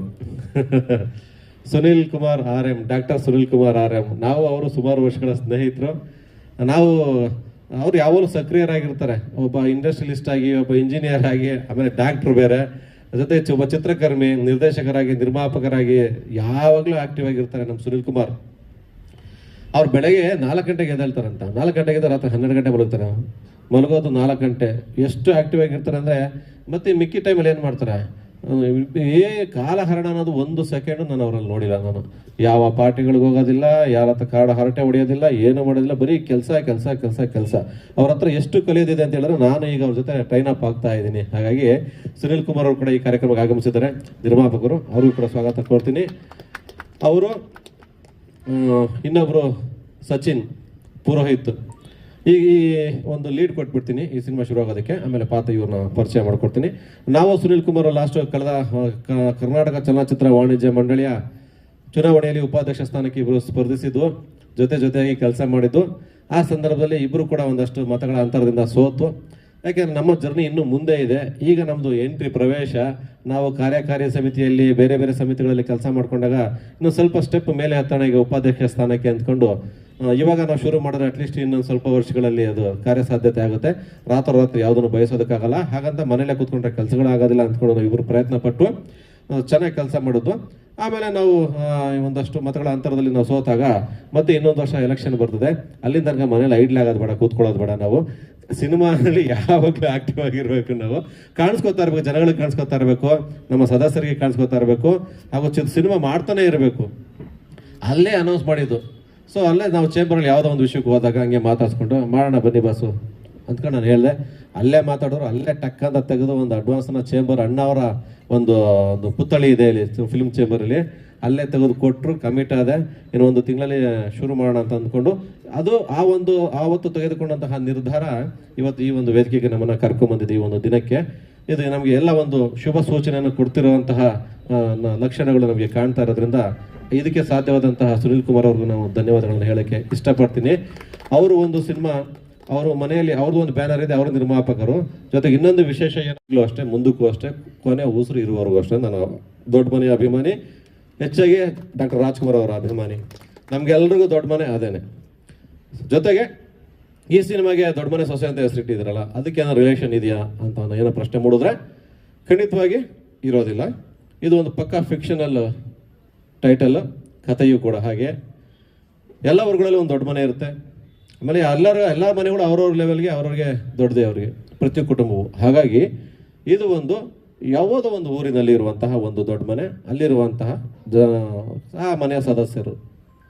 Sunil Kumar R M, doctor Sunil Kumar R M. ನಾವು ಅವರು ಸುಮಾರು ವರ್ಷಗಳ ಸ್ನೇಹಿತರು. ನಾವು, ಅವ್ರು ಯಾವಾಗಲೂ ಸಕ್ರಿಯರಾಗಿರ್ತಾರೆ. ಒಬ್ಬ ಇಂಡಸ್ಟ್ರಿಯಲಿಸ್ಟ್ ಆಗಿ, ಒಬ್ಬ ಇಂಜಿನಿಯರ್ ಆಗಿ, ಆಮೇಲೆ ಡಾಕ್ಟ್ರು ಬೇರೆ. ಜೊತೆ ಒಬ್ಬ ಚಿತ್ರಕರ್ಮಿ, ನಿರ್ದೇಶಕರಾಗಿ, ನಿರ್ಮಾಪಕರಾಗಿ ಯಾವಾಗಲೂ ಆಕ್ಟಿವ್ ಆಗಿರ್ತಾರೆ ನಮ್ಮ ಸುನಿಲ್ ಕುಮಾರ್. ಅವ್ರು ಬೆಳಗ್ಗೆ ನಾಲ್ಕು ಗಂಟೆಗೆ ಎದ್ದೇಳ್ತಾರಂತ. ನಾಲ್ಕು ಗಂಟೆಗೆ ಎದ್ದು ರಾತ್ರಿ ಹನ್ನೆರಡು ಗಂಟೆ ಮಲಗ್ತಾರೆ. ಮಲಗೋದು ನಾಲ್ಕು ಗಂಟೆ. ಎಷ್ಟು ಆಕ್ಟಿವ್ ಆಗಿರ್ತಾರೆ ಅಂದರೆ ಮತ್ತೆ ಮಿಕ್ಕಿ ಟೈಮಲ್ಲಿ ಏನು ಮಾಡ್ತಾರೆ? ಏ ಕಾಲಹರಣ ಅನ್ನೋದು ಒಂದು ಸೆಕೆಂಡ್ ನಾನು ಅವರಲ್ಲಿ ನೋಡಿಲ್ಲ ನಾನು. ಯಾವ ಪಾರ್ಟಿಗಳಿಗೆ ಹೋಗೋದಿಲ್ಲ, ಯಾರ ಹತ್ರ ಕಾಡ ಹರಟೆ ಹೊಡೆಯೋದಿಲ್ಲ, ಏನು ಮಾಡೋದಿಲ್ಲ, ಬರೀ ಕೆಲಸ ಕೆಲಸ ಕೆಲಸ ಕೆಲಸ. ಅವ್ರ ಹತ್ರ ಎಷ್ಟು ಕಲಿಯೋದಿದೆ ಅಂತ ಹೇಳಿದ್ರೆ ನಾನು ಈಗ ಅವ್ರ ಜೊತೆ ಟ್ರೈನ್ ಅಪ್ ಆಗ್ತಾ ಇದ್ದೀನಿ. ಹಾಗಾಗಿ ಸುನಿಲ್ ಕುಮಾರ್ ಅವರು ಕೂಡ ಈ ಕಾರ್ಯಕ್ರಮಕ್ಕೆ ಆಗಮಿಸಿದ್ದಾರೆ. ನಿರ್ಮಾಪಕರು, ಅವ್ರಿಗೂ ಕೂಡ ಸ್ವಾಗತ ಕೊಡ್ತೀನಿ ಅವರು ಇನ್ನೊಬ್ಬರು ಸಚಿನ್ ಪುರೋಹಿತ್. ಈ ಈ ಒಂದು ಲೀಡ್ ಕೊಟ್ಬಿಡ್ತೀನಿ, ಈ ಸಿನಿಮಾ ಶುರು ಆಗೋದಕ್ಕೆ ಆಮೇಲೆ ಪಾತ ಇವ್ರನ್ನ ಪರಿಚಯ ಮಾಡ್ಕೊಡ್ತೀನಿ. ನಾವು ಸುನೀಲ್ ಕುಮಾರ್ ಲಾಸ್ಟ್ ಕಳೆದ ಕರ್ನಾಟಕ ಚಲನಚಿತ್ರ ವಾಣಿಜ್ಯ ಮಂಡಳಿಯ ಚುನಾವಣೆಯಲ್ಲಿ ಉಪಾಧ್ಯಕ್ಷ ಸ್ಥಾನಕ್ಕೆ ಇಬ್ಬರು ಸ್ಪರ್ಧಿಸಿದ್ದು, ಜೊತೆ ಜೊತೆಯಾಗಿ ಕೆಲಸ ಮಾಡಿದ್ದು. ಆ ಸಂದರ್ಭದಲ್ಲಿ ಇಬ್ಬರು ಕೂಡ ಒಂದಷ್ಟು ಮತಗಳ ಅಂತರದಿಂದ ಸೋತು. ಯಾಕೆಂದ್ರೆ ನಮ್ಮ ಜರ್ನಿ ಇನ್ನೂ ಮುಂದೆ ಇದೆ. ಈಗ ನಮ್ಮದು ಎಂಟ್ರಿ ಪ್ರವೇಶ, ನಾವು ಕಾರ್ಯಕಾರಿ ಸಮಿತಿಯಲ್ಲಿ ಬೇರೆ ಬೇರೆ ಸಮಿತಿಗಳಲ್ಲಿ ಕೆಲಸ ಮಾಡ್ಕೊಂಡಾಗ ಇನ್ನು ಸ್ವಲ್ಪ ಸ್ಟೆಪ್ ಮೇಲೆ ಹತ್ತೋಣ ಈಗ ಉಪಾಧ್ಯಕ್ಷ ಸ್ಥಾನಕ್ಕೆ ಅಂದ್ಕೊಂಡು ಇವಾಗ ನಾವು ಶುರು ಮಾಡಿದ್ರೆ ಅಟ್ಲೀಸ್ಟ್ ಇನ್ನೊಂದು ಸ್ವಲ್ಪ ವರ್ಷಗಳಲ್ಲಿ ಅದು ಕಾರ್ಯಸಾಧ್ಯತೆ ಆಗುತ್ತೆ. ರಾತ್ರೋರಾತ್ರಿ ಯಾವುದನ್ನು ಬಯಸೋದಕ್ಕಾಗಲ್ಲ. ಹಾಗಂತ ಮನೇಲೆ ಕೂತ್ಕೊಂಡ್ರೆ ಕೆಲಸಗಳಾಗೋದಿಲ್ಲ ಅಂದ್ಕೊಂಡು ನಾವು ಇಬ್ಬರು ಪ್ರಯತ್ನ ಪಟ್ಟು ಚೆನ್ನಾಗಿ ಕೆಲಸ ಮಾಡೋದು. ಆಮೇಲೆ ನಾವು ಒಂದಷ್ಟು ಮತಗಳ ಅಂತರದಲ್ಲಿ ನಾವು ಸೋತಾಗ ಮತ್ತೆ ಇನ್ನೊಂದು ವರ್ಷ ಎಲೆಕ್ಷನ್ ಬರ್ತದೆ. ಅಲ್ಲಿಂದ ಮನೇಲಿ ಐಡ್ಲಾಗೋದು ಬೇಡ, ಕೂತ್ಕೊಳ್ಳೋದು ಬೇಡ ನಾವು. ಸಿನಿಮಾನಲ್ಲಿ ಯಾವಾಗಲೂ ಆಕ್ಟಿವ್ ಆಗಿರಬೇಕು ನಾವು? ಕಾಣಿಸ್ಕೊತಾ ಇರಬೇಕು, ಜನಗಳಿಗೆ ಕಾಣಿಸ್ಕೊತಾ ಇರಬೇಕು, ನಮ್ಮ ಸದಸ್ಯರಿಗೆ ಕಾಣಿಸ್ಕೊತಾ ಇರಬೇಕು, ಹಾಗೂ ಚಿತ್ರ ಸಿನಿಮಾ ಮಾಡ್ತಾನೆ ಇರಬೇಕು. ಅಲ್ಲೇ ಅನೌನ್ಸ್ ಮಾಡಿದ್ದು. ಸೊ ಅಲ್ಲೇ ನಾವು ಚೇಂಬರಲ್ಲಿ ಯಾವುದೋ ಒಂದು ವಿಷಯಕ್ಕೆ ಹೋದಾಗ ಹಂಗೆ ಮಾತಾಡ್ಸ್ಕೊಂಡು, ಮಾಡೋಣ ಬನ್ನಿ ಬಾಸು, ಅಂದ್ಕೊಂಡು ನಾನು ಹೇಳಿದೆ. ಅಲ್ಲೇ ಮಾತಾಡೋರು ಅಲ್ಲೇ ಟಕ್ ಅಂತ ತೆಗೆದು ಒಂದು ಅಡ್ವಾನ್ಸ್ನ ಚೇಂಬರ್ ಅಣ್ಣವರ ಒಂದು ಒಂದು ಪುತ್ಥಳಿ ಇದೆ ಇಲ್ಲಿ ಫಿಲ್ಮ್ ಚೇಂಬರಲ್ಲಿ ಅಲ್ಲೇ ತೆಗೆದು ಕೊಟ್ಟರು ಕಮಿಟ್ ಆದ ಇನ್ನು ಒಂದು ತಿಂಗಳಲ್ಲಿ ಶುರು ಮಾಡೋಣ ಅಂತ ಅಂದ್ಕೊಂಡು, ಅದು ಆ ಒಂದು ಆವತ್ತು ತೆಗೆದುಕೊಂಡಂತಹ ನಿರ್ಧಾರ ಇವತ್ತು ಈ ಒಂದು ವೇದಿಕೆಗೆ ನಮ್ಮನ್ನು ಕರ್ಕೊಂಡ್ಬಂದಿದೆ ಈ ಒಂದು ದಿನಕ್ಕೆ. ಇದು ನಮಗೆ ಎಲ್ಲ ಒಂದು ಶುಭ ಸೂಚನೆಯನ್ನು ಕೊಡ್ತಿರುವಂತಹ ಲಕ್ಷಣಗಳು ನಮಗೆ ಕಾಣ್ತಾ ಇರೋದ್ರಿಂದ ಇದಕ್ಕೆ ಸಾಧ್ಯವಾದಂತಹ ಸುನಿಲ್ ಕುಮಾರ್ ಅವ್ರಿಗೂ ನಾವು ಧನ್ಯವಾದಗಳನ್ನು ಹೇಳೋಕ್ಕೆ ಇಷ್ಟಪಡ್ತೀನಿ. ಅವರು ಒಂದು ಸಿನಿಮಾ, ಅವರು ಮನೆಯಲ್ಲಿ, ಅವ್ರದ್ದು ಒಂದು ಬ್ಯಾನರ್ ಇದೆ, ಅವರ ನಿರ್ಮಾಪಕರು. ಜೊತೆಗೆ ಇನ್ನೊಂದು ವಿಶೇಷ ಏನಾಗಲೂ ಅಷ್ಟೇ, ಮುಂದಕ್ಕೂ ಅಷ್ಟೇ, ಕೊನೆ ಉಸಿರು ಇರುವವರೆಗೂ ಅಷ್ಟೇ ನಾನು ದೊಡ್ಡ ಮನೆಯ ಅಭಿಮಾನಿ. ಹೆಚ್ಚಾಗಿ ಡಾಕ್ಟರ್ ರಾಜ್ಕುಮಾರ್ ಅವರ ಅಭಿಮಾನಿ. ನಮಗೆಲ್ರಿಗೂ ದೊಡ್ಡ ಮನೆ ಅದೇನೆ. ಜೊತೆಗೆ ಈ ಸಿನಿಮಾಗೆ ದೊಡ್ಡ ಮನೆ ಸೊಸೆ ಅಂತ ಹೆಸರಿಟ್ಟಿದ್ದೀರಲ್ಲ, ಅದಕ್ಕೆ ಏನೋ ರಿಲೇಷನ್ ಇದೆಯಾ ಅಂತ ಏನೋ ಪ್ರಶ್ನೆ ಮೂಡಿದ್ರೆ ಖಂಡಿತವಾಗಿ ಇರೋದಿಲ್ಲ. ಇದು ಒಂದು ಪಕ್ಕಾ ಫಿಕ್ಷನಲ್ ಟೈಟಲ್ ಕಥೆಯೂ ಕೂಡ ಹಾಗೆ. ಎಲ್ಲ ಊರುಗಳಲ್ಲಿ ಒಂದು ದೊಡ್ಡ ಮನೆ ಇರುತ್ತೆ. ಆಮೇಲೆ ಎಲ್ಲರ, ಎಲ್ಲ ಮನೆಗಳು ಅವ್ರವ್ರ ಲೆವೆಲ್ಗೆ ಅವ್ರವ್ರಿಗೆ ದೊಡ್ಡದೇ ಅವರಿಗೆ, ಪ್ರತಿ ಕುಟುಂಬವು. ಹಾಗಾಗಿ ಇದು ಒಂದು ಯಾವುದೋ ಒಂದು ಊರಿನಲ್ಲಿ ಇರುವಂತಹ ಒಂದು ದೊಡ್ಡ ಮನೆ, ಅಲ್ಲಿರುವಂತಹ ಜ, ಆ ಮನೆಯ ಸದಸ್ಯರು.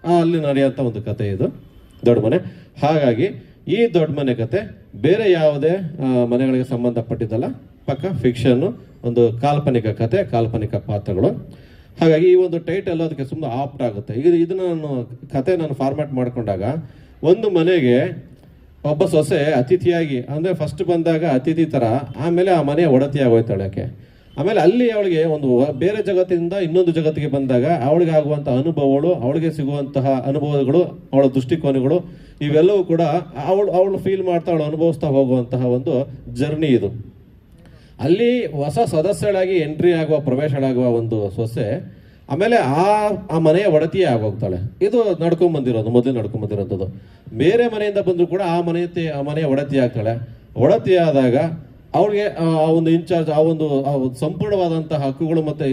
ಅಲ್ಲಿ ನಡೆಯುವಂಥ ಒಂದು ಕತೆ ಇದು, ದೊಡ್ಡ ಮನೆ. ಹಾಗಾಗಿ ಈ ದೊಡ್ಡ ಮನೆ ಕತೆ ಬೇರೆ ಯಾವುದೇ ಮನೆಗಳಿಗೆ ಸಂಬಂಧಪಟ್ಟಿದ್ದಲ್ಲ, ಪಕ್ಕ ಫಿಕ್ಷನ್ನು ಒಂದು ಕಾಲ್ಪನಿಕ ಕತೆ ಕಾಲ್ಪನಿಕ ಪಾತ್ರಗಳು. ಹಾಗಾಗಿ ಈ ಒಂದು ಟೈಟಲ್ ಅದಕ್ಕೆ ಸುಮ್ಮನೆ ಆಪ್ಟ್ ಆಗುತ್ತೆ. ಈಗ ಇದನ್ನ ನಾನು ಕತೆ ನಾನು ಫಾರ್ಮ್ಯಾಟ್ ಮಾಡಿಕೊಂಡಾಗ ಒಂದು ಮನೆಗೆ ಒಬ್ಬ ಸೊಸೆ ಅತಿಥಿಯಾಗಿ, ಅಂದರೆ ಫಸ್ಟ್ ಬಂದಾಗ ಅತಿಥಿ ಥರ ಆಮೇಲೆ ಆ ಮನೆ ಒಡತಿ ಆಗೋಯ್ತಾಳೆ ಆಮೇಲೆ ಅಲ್ಲಿ ಅವಳಿಗೆ ಒಂದು ಬೇರೆ ಜಗತ್ತಿನಿಂದ ಇನ್ನೊಂದು ಜಗತ್ತಿಗೆ ಬಂದಾಗ ಅವಳಿಗೆ ಆಗುವಂಥ ಅನುಭವಗಳು, ಅವಳಿಗೆ ಸಿಗುವಂತಹ ಅನುಭವಗಳು, ಅವಳ ದೃಷ್ಟಿಕೋನಗಳು, ಇವೆಲ್ಲವೂ ಕೂಡ ಅವಳು ಅವಳು ಫೀಲ್ ಮಾಡ್ತಾ, ಅವಳು ಅನುಭವಿಸ್ತಾ ಹೋಗುವಂತಹ ಒಂದು ಜರ್ನಿ ಇದು. ಅಲ್ಲಿ ಹೊಸ ಸದಸ್ಯಳಾಗಿ ಎಂಟ್ರಿ ಆಗುವ, ಪ್ರವೇಶಳಾಗುವ ಒಂದು ಸೊಸೆ ಆಮೇಲೆ ಆ ಆ ಮನೆಯ ಒಡತಿಯೇ ಆಗೋಗ್ತಾಳೆ. ಇದು ನಡ್ಕೊಂಡ್ ಬಂದಿರೋದು, ಮೊದಲು ನಡ್ಕೊಂಡ್ ಬಂದಿರೋದು ಬೇರೆ ಮನೆಯಿಂದ ಬಂದರೂ ಕೂಡ ಆ ಮನೆ ಆ ಮನೆಯ ಒಡತಿ ಆಗ್ತಾಳೆ. ಒಡತಿ ಆದಾಗ ಅವ್ರಿಗೆ ಆ ಒಂದು ಇನ್ಚಾರ್ಜ್, ಆ ಒಂದು ಸಂಪೂರ್ಣವಾದಂತಹ ಹಕ್ಕುಗಳು ಮತ್ತೆ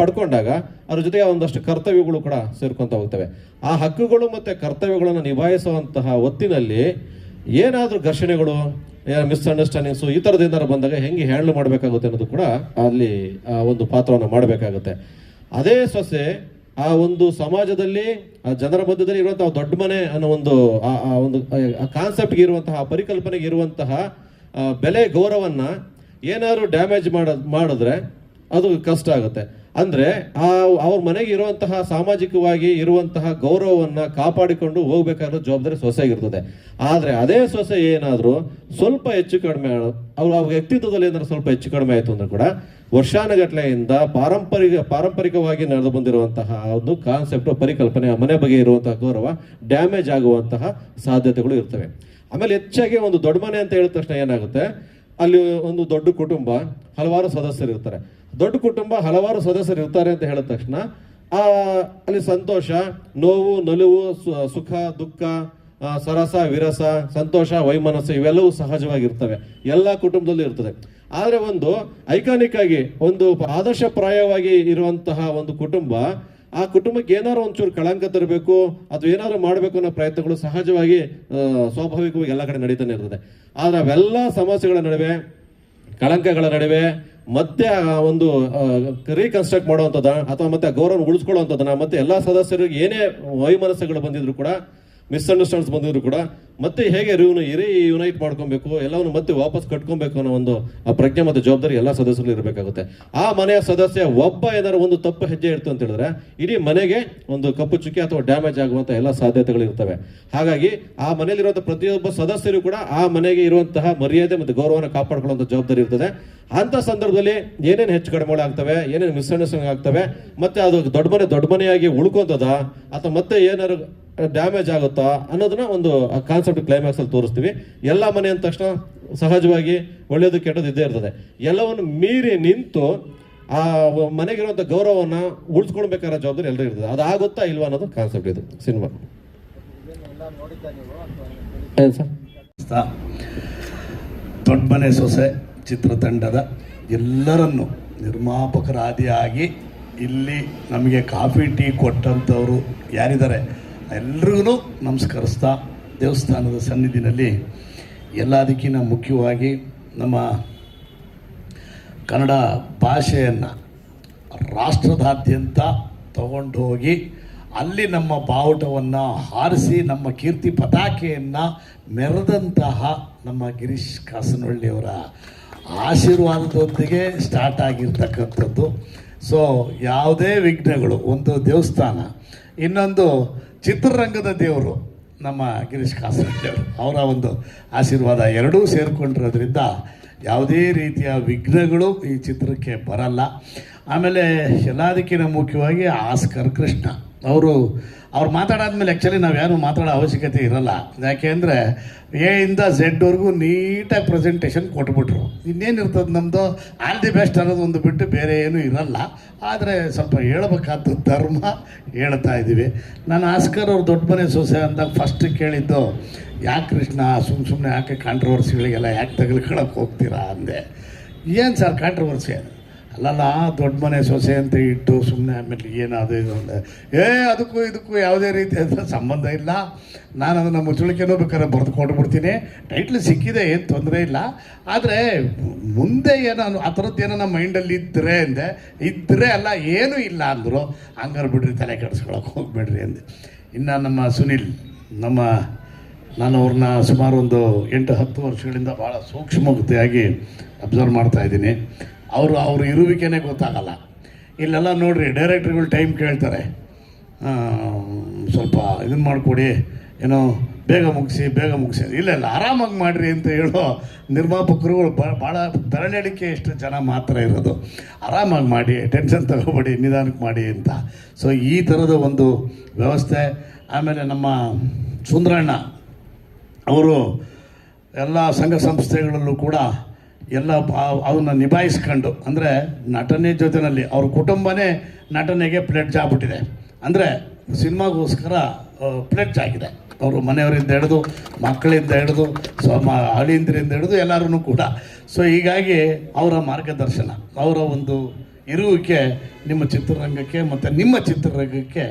ಪಡ್ಕೊಂಡಾಗ ಅದ್ರ ಜೊತೆಗೆ ಒಂದಷ್ಟು ಕರ್ತವ್ಯಗಳು ಕೂಡ ಸೇರ್ಕೊಂತ ಹೋಗ್ತವೆ. ಆ ಹಕ್ಕುಗಳು ಮತ್ತೆ ಕರ್ತವ್ಯಗಳನ್ನು ನಿಭಾಯಿಸುವಂತಹ ಹೊತ್ತಿನಲ್ಲಿ ಏನಾದರೂ ಘರ್ಷಣೆಗಳು ಮಿಸ್ಅಂಡರ್ಸ್ಟ್ಯಾಂಡಿಂಗ್ಸು ಈ ಥರದಿಂದ ಬಂದಾಗ ಹೆಂಗೆ ಹ್ಯಾಂಡಲ್ ಮಾಡಬೇಕಾಗುತ್ತೆ ಅನ್ನೋದು ಕೂಡ ಅಲ್ಲಿ ಒಂದು ಪಾತ್ರವನ್ನು ಮಾಡಬೇಕಾಗುತ್ತೆ. ಅದೇ ಸೊಸೆ ಆ ಒಂದು ಸಮಾಜದಲ್ಲಿ, ಆ ಜನರ ಮಧ್ಯದಲ್ಲಿ ಇರುವಂತಹ ದೊಡ್ಡ ಮನೆ ಅನ್ನೋ ಒಂದು, ಆ- ಒಂದು ಕಾನ್ಸೆಪ್ಟ್ಗೆ ಇರುವಂತಹ ಪರಿಕಲ್ಪನೆಗೆ ಇರುವಂತಹ ಬೆಲೆ ಗೌರವನ್ನ ಏನಾದ್ರು ಡ್ಯಾಮೇಜ್ ಮಾಡ, ಮಾಡಿದ್ರೆ ಅದು ಕಷ್ಟ ಆಗುತ್ತೆ. ಅಂದ್ರೆ ಆ, ಅವ್ರ ಮನೆಗೆ ಇರುವಂತಹ ಸಾಮಾಜಿಕವಾಗಿ ಇರುವಂತಹ ಗೌರವವನ್ನ ಕಾಪಾಡಿಕೊಂಡು ಹೋಗ್ಬೇಕಾದ್ರೆ ಜವಾಬ್ದಾರಿ ಸೊಸೆಗಿರ್ತದೆ ಆದ್ರೆ ಅದೇ ಸೊಸೆ ಏನಾದರೂ ಸ್ವಲ್ಪ ಹೆಚ್ಚು ಕಡಿಮೆ ಅವ್ರ ವ್ಯಕ್ತಿತ್ವದಲ್ಲಿ ಏನಾದ್ರು ಸ್ವಲ್ಪ ಹೆಚ್ಚು ಕಡಿಮೆ ಆಯ್ತು ಅಂದ್ರೆ ಕೂಡ ವರ್ಷಾನುಗಟ್ಲೆಯಿಂದ ಪಾರಂಪರಿಕ ಪಾರಂಪರಿಕವಾಗಿ ನಡೆದು ಬಂದಿರುವಂತಹ ಒಂದು ಕಾನ್ಸೆಪ್ಟ್ ಪರಿಕಲ್ಪನೆ, ಆ ಮನೆ ಬಗ್ಗೆ ಇರುವಂತಹ ಗೌರವ ಡ್ಯಾಮೇಜ್ ಆಗುವಂತಹ ಸಾಧ್ಯತೆಗಳು ಇರ್ತವೆ. ಆಮೇಲೆ ಹೆಚ್ಚಾಗಿ ಒಂದು ದೊಡ್ಡ ಮನೆ ಅಂತ ಹೇಳಿದ ತಕ್ಷಣ ಏನಾಗುತ್ತೆ? ಅಲ್ಲಿ ಒಂದು ದೊಡ್ಡ ಕುಟುಂಬ, ಹಲವಾರು ಸದಸ್ಯರು ಇರ್ತಾರೆ. ದೊಡ್ಡ ಕುಟುಂಬ, ಹಲವಾರು ಸದಸ್ಯರು ಇರ್ತಾರೆ ಅಂತ ಹೇಳಿದ ತಕ್ಷಣ ಅಲ್ಲಿ ಸಂತೋಷ, ನೋವು, ನಲುವು ಸುಖ, ದುಃಖ ಸರಸ, ವಿರಸ, ಸಂತೋಷ, ವೈಮನಸ್ಸು ಇವೆಲ್ಲವೂ ಸಹಜವಾಗಿರ್ತವೆ. ಎಲ್ಲ ಕುಟುಂಬದಲ್ಲೂ ಇರ್ತದೆ. ಆದರೆ ಒಂದು ಐಕಾನಿಕ್ ಆಗಿ ಒಂದು ಆದರ್ಶಪ್ರಾಯವಾಗಿ ಇರುವಂತಹ ಒಂದು ಕುಟುಂಬ, ಆ ಕುಟುಂಬಕ್ಕೆ ಏನಾದ್ರು ಒಂಚೂರು ಕಳಂಕ ತರಬೇಕು, ಅಥವಾ ಏನಾದ್ರು ಮಾಡಬೇಕು ಅನ್ನೋ ಪ್ರಯತ್ನಗಳು ಸಹಜವಾಗಿ ಸ್ವಾಭಾವಿಕವಾಗಿ ಎಲ್ಲ ಕಡೆ ನಡೀತಾನೆ ಇರ್ತದೆ. ಆದರೆ ಅವೆಲ್ಲ ಸಮಸ್ಯೆಗಳ ನಡುವೆ, ಕಳಂಕಗಳ ನಡುವೆ, ಮತ್ತೆ ಒಂದು ರೀಕನ್ಸ್ಟ್ರಕ್ಟ್ ಮಾಡುವಂಥದ್ದು ಅಥವಾ ಮತ್ತೆ ಗೌರವ ಉಳಿಸ್ಕೊಳ್ಳುವಂಥದ್ದನ್ನ, ಮತ್ತೆ ಎಲ್ಲ ಸದಸ್ಯರಿಗೆ ಏನೇ ವೈಮನಸ್ಸುಗಳು ಬಂದಿದ್ರು ಕೂಡ ಮಿಸ್ಅಂಡರ್ಸ್ಟ್ಯಾಂಡ್ಸ್ ಬಂದಿದ್ರು ಕೂಡ ಮತ್ತೆ ಹೇಗೆ ರಿವ್ನು ಇರೇ ಯುನೈಟ್ ಮಾಡ್ಕೊಬೇಕು, ಎಲ್ಲವನ್ನು ಮತ್ತೆ ವಾಪಸ್ ಕಟ್ಕೊಬೇಕು ಅನ್ನೋ ಒಂದು ಆ ಪ್ರಜ್ಞೆ ಮತ್ತು ಜವಾಬ್ದಾರಿ ಎಲ್ಲ ಸದಸ್ಯರು ಇರಬೇಕಾಗುತ್ತೆ. ಆ ಮನೆಯ ಸದಸ್ಯ ಒಬ್ಬ ಏನಾದ್ರು ಒಂದು ತಪ್ಪು ಹೆಜ್ಜೆ ಇಡ್ತು ಅಂತ ಹೇಳಿದ್ರೆ, ಇಡೀ ಮನೆಗೆ ಒಂದು ಕಪ್ಪು ಚುಕ್ಕಿ ಅಥವಾ ಡ್ಯಾಮೇಜ್ ಆಗುವಂತ ಎಲ್ಲ ಸಾಧ್ಯತೆಗಳು ಇರ್ತವೆ. ಹಾಗಾಗಿ ಆ ಮನೆಯಲ್ಲಿರುವಂತಹ ಪ್ರತಿಯೊಬ್ಬ ಸದಸ್ಯರು ಕೂಡ ಆ ಮನೆಗೆ ಇರುವಂತಹ ಮರ್ಯಾದೆ ಮತ್ತು ಗೌರವನ ಕಾಪಾಡ್ಕೊಳ್ಳುವಂತ ಜವಾಬ್ದಾರಿ ಇರ್ತದೆ. ಅಂತ ಸಂದರ್ಭದಲ್ಲಿ ಏನೇನು ಹೆಚ್ಚು ಕಡಿಮೆ ಆಗ್ತವೆ, ಏನೇನು ಮಿಸ್ಅಂಡರ್ಸ್ಟ್ಯಾಂಡಿಂಗ್ ಆಗ್ತವೆ, ಮತ್ತೆ ಅದು ದೊಡ್ಡ ಮನೆ ದೊಡ್ಡ ಮನೆಯಾಗಿ ಉಳ್ಕೊಂತದ, ಅಥವಾ ಮತ್ತೆ ಏನಾದ್ರು ಡ್ಯಾಮೇಜ್ ಆಗುತ್ತಾ ಅನ್ನೋದನ್ನ ಒಂದು ಕಾನ್ಸೆಪ್ಟ್ ಕ್ಲೈಮ್ಯಾಕ್ಸ್ ಅಲ್ಲಿ ತೋರಿಸ್ತೀವಿ. ಎಲ್ಲ ಮನೆ ಅಂದ ತಕ್ಷಣ ಸಹಜವಾಗಿ ಒಳ್ಳೆಯದು ಕೆಟ್ಟದ್ದು ಇದ್ದೇ ಇರ್ತದೆ. ಎಲ್ಲವನ್ನು ಮೀರಿ ನಿಂತು ಆ ಮನೆಗಿರುವಂಥ ಗೌರವವನ್ನು ಉಳಿಸ್ಕೊಳ್ಬೇಕಾದ ಜವಾಬ್ದಾರಿ ಎಲ್ಲರೂ ಇರ್ತದೆ. ಅದು ಆಗುತ್ತಾ ಇಲ್ವಾ ಅನ್ನೋದು ಕಾನ್ಸೆಪ್ಟ್ ಇದು ಸಿನಿಮಾ. ಏನು ಸೊಸೆ ಚಿತ್ರತಂಡದ ಎಲ್ಲರನ್ನು ನಿರ್ಮಾಪಕರಾದಿಯಾಗಿ ಇಲ್ಲಿ ನಮಗೆ ಕಾಫಿ ಟೀ ಕೊಟ್ಟಂಥವರು ಯಾರಿದ್ದಾರೆ? ಎಲ್ರಿಗೂ ನಮಸ್ಕರಿಸ್ತಾ ದೇವಸ್ಥಾನದ ಸನ್ನಿಧಿನಲ್ಲಿ ಎಲ್ಲದಕ್ಕಿಂತ ಮುಖ್ಯವಾಗಿ ನಮ್ಮ ಕನ್ನಡ ಭಾಷೆಯನ್ನು ರಾಷ್ಟ್ರದಾದ್ಯಂತ ತಗೊಂಡು ಹೋಗಿ ಅಲ್ಲಿ ನಮ್ಮ ಬಾವುಟವನ್ನು ಹಾರಿಸಿ ನಮ್ಮ ಕೀರ್ತಿ ಪತಾಕೆಯನ್ನು ಮೆರೆದಂತಹ ನಮ್ಮ ಗಿರೀಶ್ ಕಾಸನಹಳ್ಳಿಯವರ ಆಶೀರ್ವಾದದೊಂದಿಗೆ ಸ್ಟಾರ್ಟ್ ಆಗಿರ್ತಕ್ಕಂಥದ್ದು. ಸೊ ಯಾವುದೇ ವಿಘ್ನಗಳು, ಒಂದು ದೇವಸ್ಥಾನ, ಇನ್ನೊಂದು ಚಿತ್ರರಂಗದ ದೇವರು ನಮ್ಮ ಗಿರೀಶ್ ಕಾಸರಳ್ಳಿ ಅವರ ಒಂದು ಆಶೀರ್ವಾದ ಎರಡೂ ಸೇರಿಕೊಂಡಿರೋದ್ರಿಂದ ಯಾವುದೇ ರೀತಿಯ ವಿಘ್ನಗಳು ಈ ಚಿತ್ರಕ್ಕೆ ಬರಲ್ಲ. ಆಮೇಲೆ ಎಲ್ಲದಕ್ಕಿಂತ ಮುಖ್ಯವಾಗಿ ಆಸ್ಕರ್ ಕೃಷ್ಣ. ಅವರು, ಅವ್ರು ಮಾತಾಡಾದ್ಮೇಲೆ ಆ್ಯಕ್ಚುಲಿ ನಾವು ಯಾರೂ ಮಾತಾಡೋ ಅವಶ್ಯಕತೆ ಇರಲ್ಲ. ಯಾಕೆಂದರೆ ಎ ಇಂದ ಝೆಡ್ವರೆಗೂ ನೀಟಾಗಿ ಪ್ರೆಸೆಂಟೇಷನ್ ಕೊಟ್ಬಿಟ್ರು. ಇನ್ನೇನಿರ್ತದೆ ನಮ್ಮದು ಆಲ್ ದಿ ಬೆಸ್ಟ್ ಅನ್ನೋದು ಒಂದು ಬಿಟ್ಟು ಬೇರೆ ಏನೂ ಇರಲ್ಲ. ಆದರೆ ಸ್ವಲ್ಪ ಹೇಳ್ಬೇಕಾದ್ದು ಧರ್ಮ ಹೇಳ್ತಾ ಇದ್ದೀವಿ. ನಾನು ಆಸ್ಕರ್ ಅವ್ರು ದೊಡ್ಡ ಮನೆ ಸೊಸೆ ಅಂದಾಗ ಫಸ್ಟ್ ಕೇಳಿದ್ದು ಯಾಕೆ ಕೃಷ್ಣ ಸುಮ್ಮ ಸುಮ್ಮನೆ ಯಾಕೆ ಕಾಂಟ್ರವರ್ಸಿಗಳಿಗೆಲ್ಲ ಯಾಕೆ ತಗಲ್ಕೊಳಕ್ಕೆ ಹೋಗ್ತೀರಾ ಅಂದೆ. ಏನು ಸರ್ ಕಾಂಟ್ರವರ್ಸಿ ಅಲ್ಲಲ್ಲ ದೊಡ್ಡ ಮನೆ ಸೊಸೆ ಅಂತ ಇಟ್ಟು ಸುಮ್ಮನೆ ಆಮೇಲೆ ಏನಾದರೂ ಇದು ಅಂದರೆ ಏ, ಅದಕ್ಕೂ ಇದಕ್ಕೂ ಯಾವುದೇ ರೀತಿಯಾದ ಸಂಬಂಧ ಇಲ್ಲ. ನಾನು ಅದನ್ನು ಮುಚ್ಚಳಿಕೆನೂ ಬೇಕಾದ್ರೆ ಬರೆದು ಬಿಡ್ತೀನಿ ಟೈಟ್ಲ್ ಸಿಕ್ಕಿದೆ, ಏನು ತೊಂದರೆ ಇಲ್ಲ. ಆದರೆ ಮುಂದೆ ಏನೋ ಆ ಥರದ್ದು ಏನೋ ನಮ್ಮ ಮೈಂಡಲ್ಲಿ ಇದ್ದರೆ ಅಂದೆ ಇದ್ದರೆ ಅಲ್ಲ, ಏನೂ ಇಲ್ಲ ಅಂದರು, ಹಂಗಾರೆ ಬಿಡ್ರಿ, ತಲೆ ಕೆಡಿಸ್ಕೊಳಕ್ಕೆ ಹೋಗ್ಬೇಡ್ರಿ ಅಂದೆ. ಇನ್ನು ನಮ್ಮ ಸುನಿಲ್, ನಮ್ಮ ನಾನು ಅವ್ರನ್ನ ಸುಮಾರು ಒಂದು ಎಂಟು ಹತ್ತು ವರ್ಷಗಳಿಂದ ಭಾಳ ಸೂಕ್ಷ್ಮತೆಯಾಗಿ ಅಬ್ಸರ್ವ್ ಮಾಡ್ತಾ ಇದ್ದೀನಿ. ಅವರು ಅವ್ರ ಇರುವಿಕೆನೇ ಗೊತ್ತಾಗಲ್ಲ. ಇಲ್ಲೆಲ್ಲ ನೋಡಿರಿ ಡೈರೆಕ್ಟ್ರುಗಳು ಟೈಮ್ ಕೇಳ್ತಾರೆ. ಸ್ವಲ್ಪ ಇದನ್ನು ಮಾಡಿಕೊಡಿ, ಏನೋ ಬೇಗ ಮುಗಿಸಿ ಬೇಗ ಮುಗಿಸಿ ಇಲ್ಲ ಇಲ್ಲ, ಆರಾಮಾಗಿ ಮಾಡಿರಿ ಅಂತ ಹೇಳೋ ನಿರ್ಮಾಪಕರುಗಳು ಭಾಳ ಬೆರಳೆಣಿಕೆ ಎಷ್ಟು ಜನ ಮಾತ್ರ ಇರೋದು. ಆರಾಮಾಗಿ ಮಾಡಿ ಟೆನ್ಷನ್ ತಗೋಬೇಡಿ ನಿಧಾನಕ್ಕೆ ಮಾಡಿ ಅಂತ. ಸೊ ಈ ಥರದ ಒಂದು ವ್ಯವಸ್ಥೆ, ಆಮೇಲೆ ನಮ್ಮ ಸುಂದರಣ್ಣ ಅವರು ಎಲ್ಲ ಸಂಘ ಸಂಸ್ಥೆಗಳಲ್ಲೂ ಕೂಡ ಎಲ್ಲ ಅವನ್ನ ನಿಭಾಯಿಸ್ಕೊಂಡು, ಅಂದರೆ ನಟನೆ ಜೊತೆಯಲ್ಲಿ ಅವ್ರ ಕುಟುಂಬನೇ ನಟನೆಗೆ ಪ್ಲೆಡ್ಜ್ ಆಗ್ಬಿಟ್ಟಿದೆ. ಅಂದರೆ ಸಿನಿಮಾಗೋಸ್ಕರ ಪ್ಲೆಡ್ಜ್ ಆಗಿದೆ. ಅವರು ಮನೆಯವರಿಂದ ಹಿಡಿದು, ಮಕ್ಕಳಿಂದ ಹಿಡಿದು ಸೊ ಮ ಅಳಿಯಂದ್ರಿಂದ ಹಿಡಿದು ಎಲ್ಲರೂ ಕೂಡ. ಸೊ ಹೀಗಾಗಿ ಅವರ ಮಾರ್ಗದರ್ಶನ, ಅವರ ಒಂದು ಇರುವಿಕೆ ನಿಮ್ಮ ಚಿತ್ರರಂಗಕ್ಕೆ ಮತ್ತು ನಿಮ್ಮ ಚಿತ್ರರಂಗಕ್ಕೆ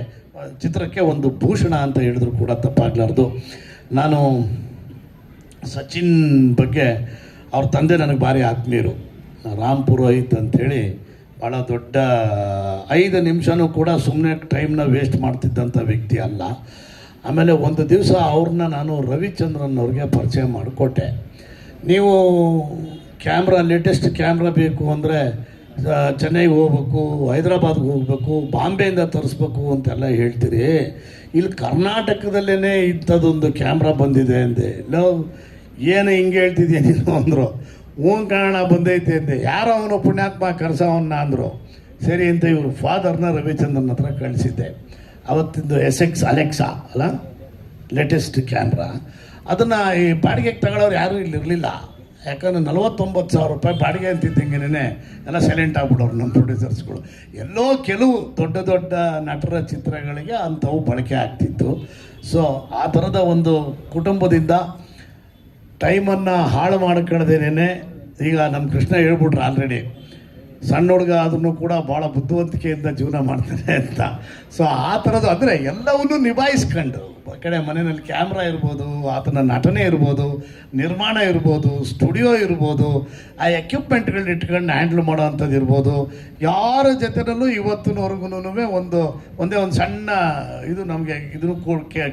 ಚಿತ್ರಕ್ಕೆ ಒಂದು ಭೂಷಣ ಅಂತ ಹೇಳಿದ್ರು ಕೂಡ ತಪ್ಪಾಗಲಾರ್ದು. ನಾನು ಸಚಿನ್ ಬಗ್ಗೆ ಅವ್ರ ತಂದೆ ನನಗೆ ಭಾರಿ ಆತ್ಮೀಯರು. ರಾಮ್ ಪುರೋಹಿತ್ ಅಂಥೇಳಿ ಭಾಳ ದೊಡ್ಡ ಐದು ನಿಮಿಷನೂ ಕೂಡ ಸುಮ್ಮನೆ ಟೈಮ್ನ ವೇಸ್ಟ್ ಮಾಡ್ತಿದ್ದಂಥ ವ್ಯಕ್ತಿ ಅಲ್ಲ. ಆಮೇಲೆ ಒಂದು ದಿವಸ ಅವ್ರನ್ನ ನಾನು ರವಿಚಂದ್ರನ್ ಅವ್ರಿಗೆ ಪರಿಚಯ ಮಾಡಿಕೊಟ್ಟೆ. ನೀವು ಕ್ಯಾಮ್ರಾ ಲೇಟೆಸ್ಟ್ ಕ್ಯಾಮ್ರಾ ಬೇಕು ಅಂದರೆ ಚೆನ್ನೈಗೆ ಹೋಗ್ಬೇಕು, ಹೈದ್ರಾಬಾದ್ಗೆ ಹೋಗ್ಬೇಕು, ಬಾಂಬೆಯಿಂದ ತರಿಸ್ಬೇಕು ಅಂತೆಲ್ಲ ಹೇಳ್ತೀರಿ. ಇಲ್ಲಿ ಕರ್ನಾಟಕದಲ್ಲೇ ಇಂಥದ್ದೊಂದು ಕ್ಯಾಮ್ರಾ ಬಂದಿದೆ ಅಂದೆ. ಲವ್ ಏನು ಹಿಂಗೆ ಹೇಳ್ತಿದ್ಯಾ ನೀನು ಅಂದರು. ಹ್ಞೂ ಕಾರಣ ಬಂದೈತೆ ಅಂದೆ. ಯಾರೋ ಅವನು ಪುಣ್ಯಾತ್ಮ ಕರ್ಸವನ್ನ ಅಂದರು. ಸರಿ ಅಂತ ಇವರು ಫಾದರ್ನ ರವಿಚಂದ್ರನ ಹತ್ರ ಕಳಿಸಿದ್ದೆ. ಅವತ್ತಿಂದು ಎಸ್ ಎಕ್ಸ್ ಅಲೆಕ್ಸಾ ಅಲ್ಲ? ಲೇಟೆಸ್ಟ್ ಕ್ಯಾಮ್ರಾ ಅದನ್ನು ಈ ಬಾಡಿಗೆಗೆ ತಗೊಳ್ಳೋರು ಯಾರೂ ಇಲ್ಲಿ ಇರಲಿಲ್ಲ. ಯಾಕಂದ್ರೆ ನಲವತ್ತೊಂಬತ್ತು ಸಾವಿರ ರೂಪಾಯಿ ಬಾಡಿಗೆ ಅಂತಿದ್ದಂಗೆನೇ ಎಲ್ಲ ಸೈಲೆಂಟ್ ಆಗ್ಬಿಡೋರು ನಮ್ಮ ಪ್ರೊಡ್ಯೂಸರ್ಸ್ಗಳು ಎಲ್ಲೋ ಕೆಲವು ದೊಡ್ಡ ದೊಡ್ಡ ನಟರ ಚಿತ್ರಗಳಿಗೆ ಅಂಥವು ಬಳಕೆ ಆಗ್ತಿತ್ತು. ಸೊ ಆ ಥರದ ಒಂದು ಕುಟುಂಬದಿಂದ ಟೈಮನ್ನು ಹಾಳು ಮಾಡ್ಕೊಳ್ಳದೇನೆ ಈಗ ನಮ್ಮ ಕೃಷ್ಣ ಹೇಳ್ಬಿಟ್ರು ಆಲ್ರೆಡಿ ಸಣ್ಣ ಹುಡುಗ ಆದ್ರೂ ಕೂಡ ಭಾಳ ಬುದ್ಧಿವಂತಿಕೆಯಿಂದ ಜೀವನ ಮಾಡ್ತಾನೆ ಅಂತ. ಸೊ ಆ ಥರದ್ದು ಅಂದರೆ ಎಲ್ಲವನ್ನೂ ನಿಭಾಯಿಸ್ಕೊಂಡು. ಕಡೆ ಮನೆಯಲ್ಲಿ ಕ್ಯಾಮ್ರಾ ಇರ್ಬೋದು, ಆತನ ನಟನೆ ಇರ್ಬೋದು, ನಿರ್ಮಾಣ ಇರ್ಬೋದು, ಸ್ಟುಡಿಯೋ ಇರ್ಬೋದು, ಆ ಎಕ್ವಿಪ್ಮೆಂಟ್ಗಳನ್ನ ಇಟ್ಕೊಂಡು ಹ್ಯಾಂಡ್ಲ್ ಮಾಡೋ ಅಂಥದ್ದು ಇರ್ಬೋದು. ಯಾರ ಜೊತೆನಲ್ಲೂ ಇವತ್ತಿನವರೆಗೂ ಒಂದು, ಒಂದೇ ಒಂದು ಸಣ್ಣ ಇದು ನಮಗೆ ಇದನ್ನು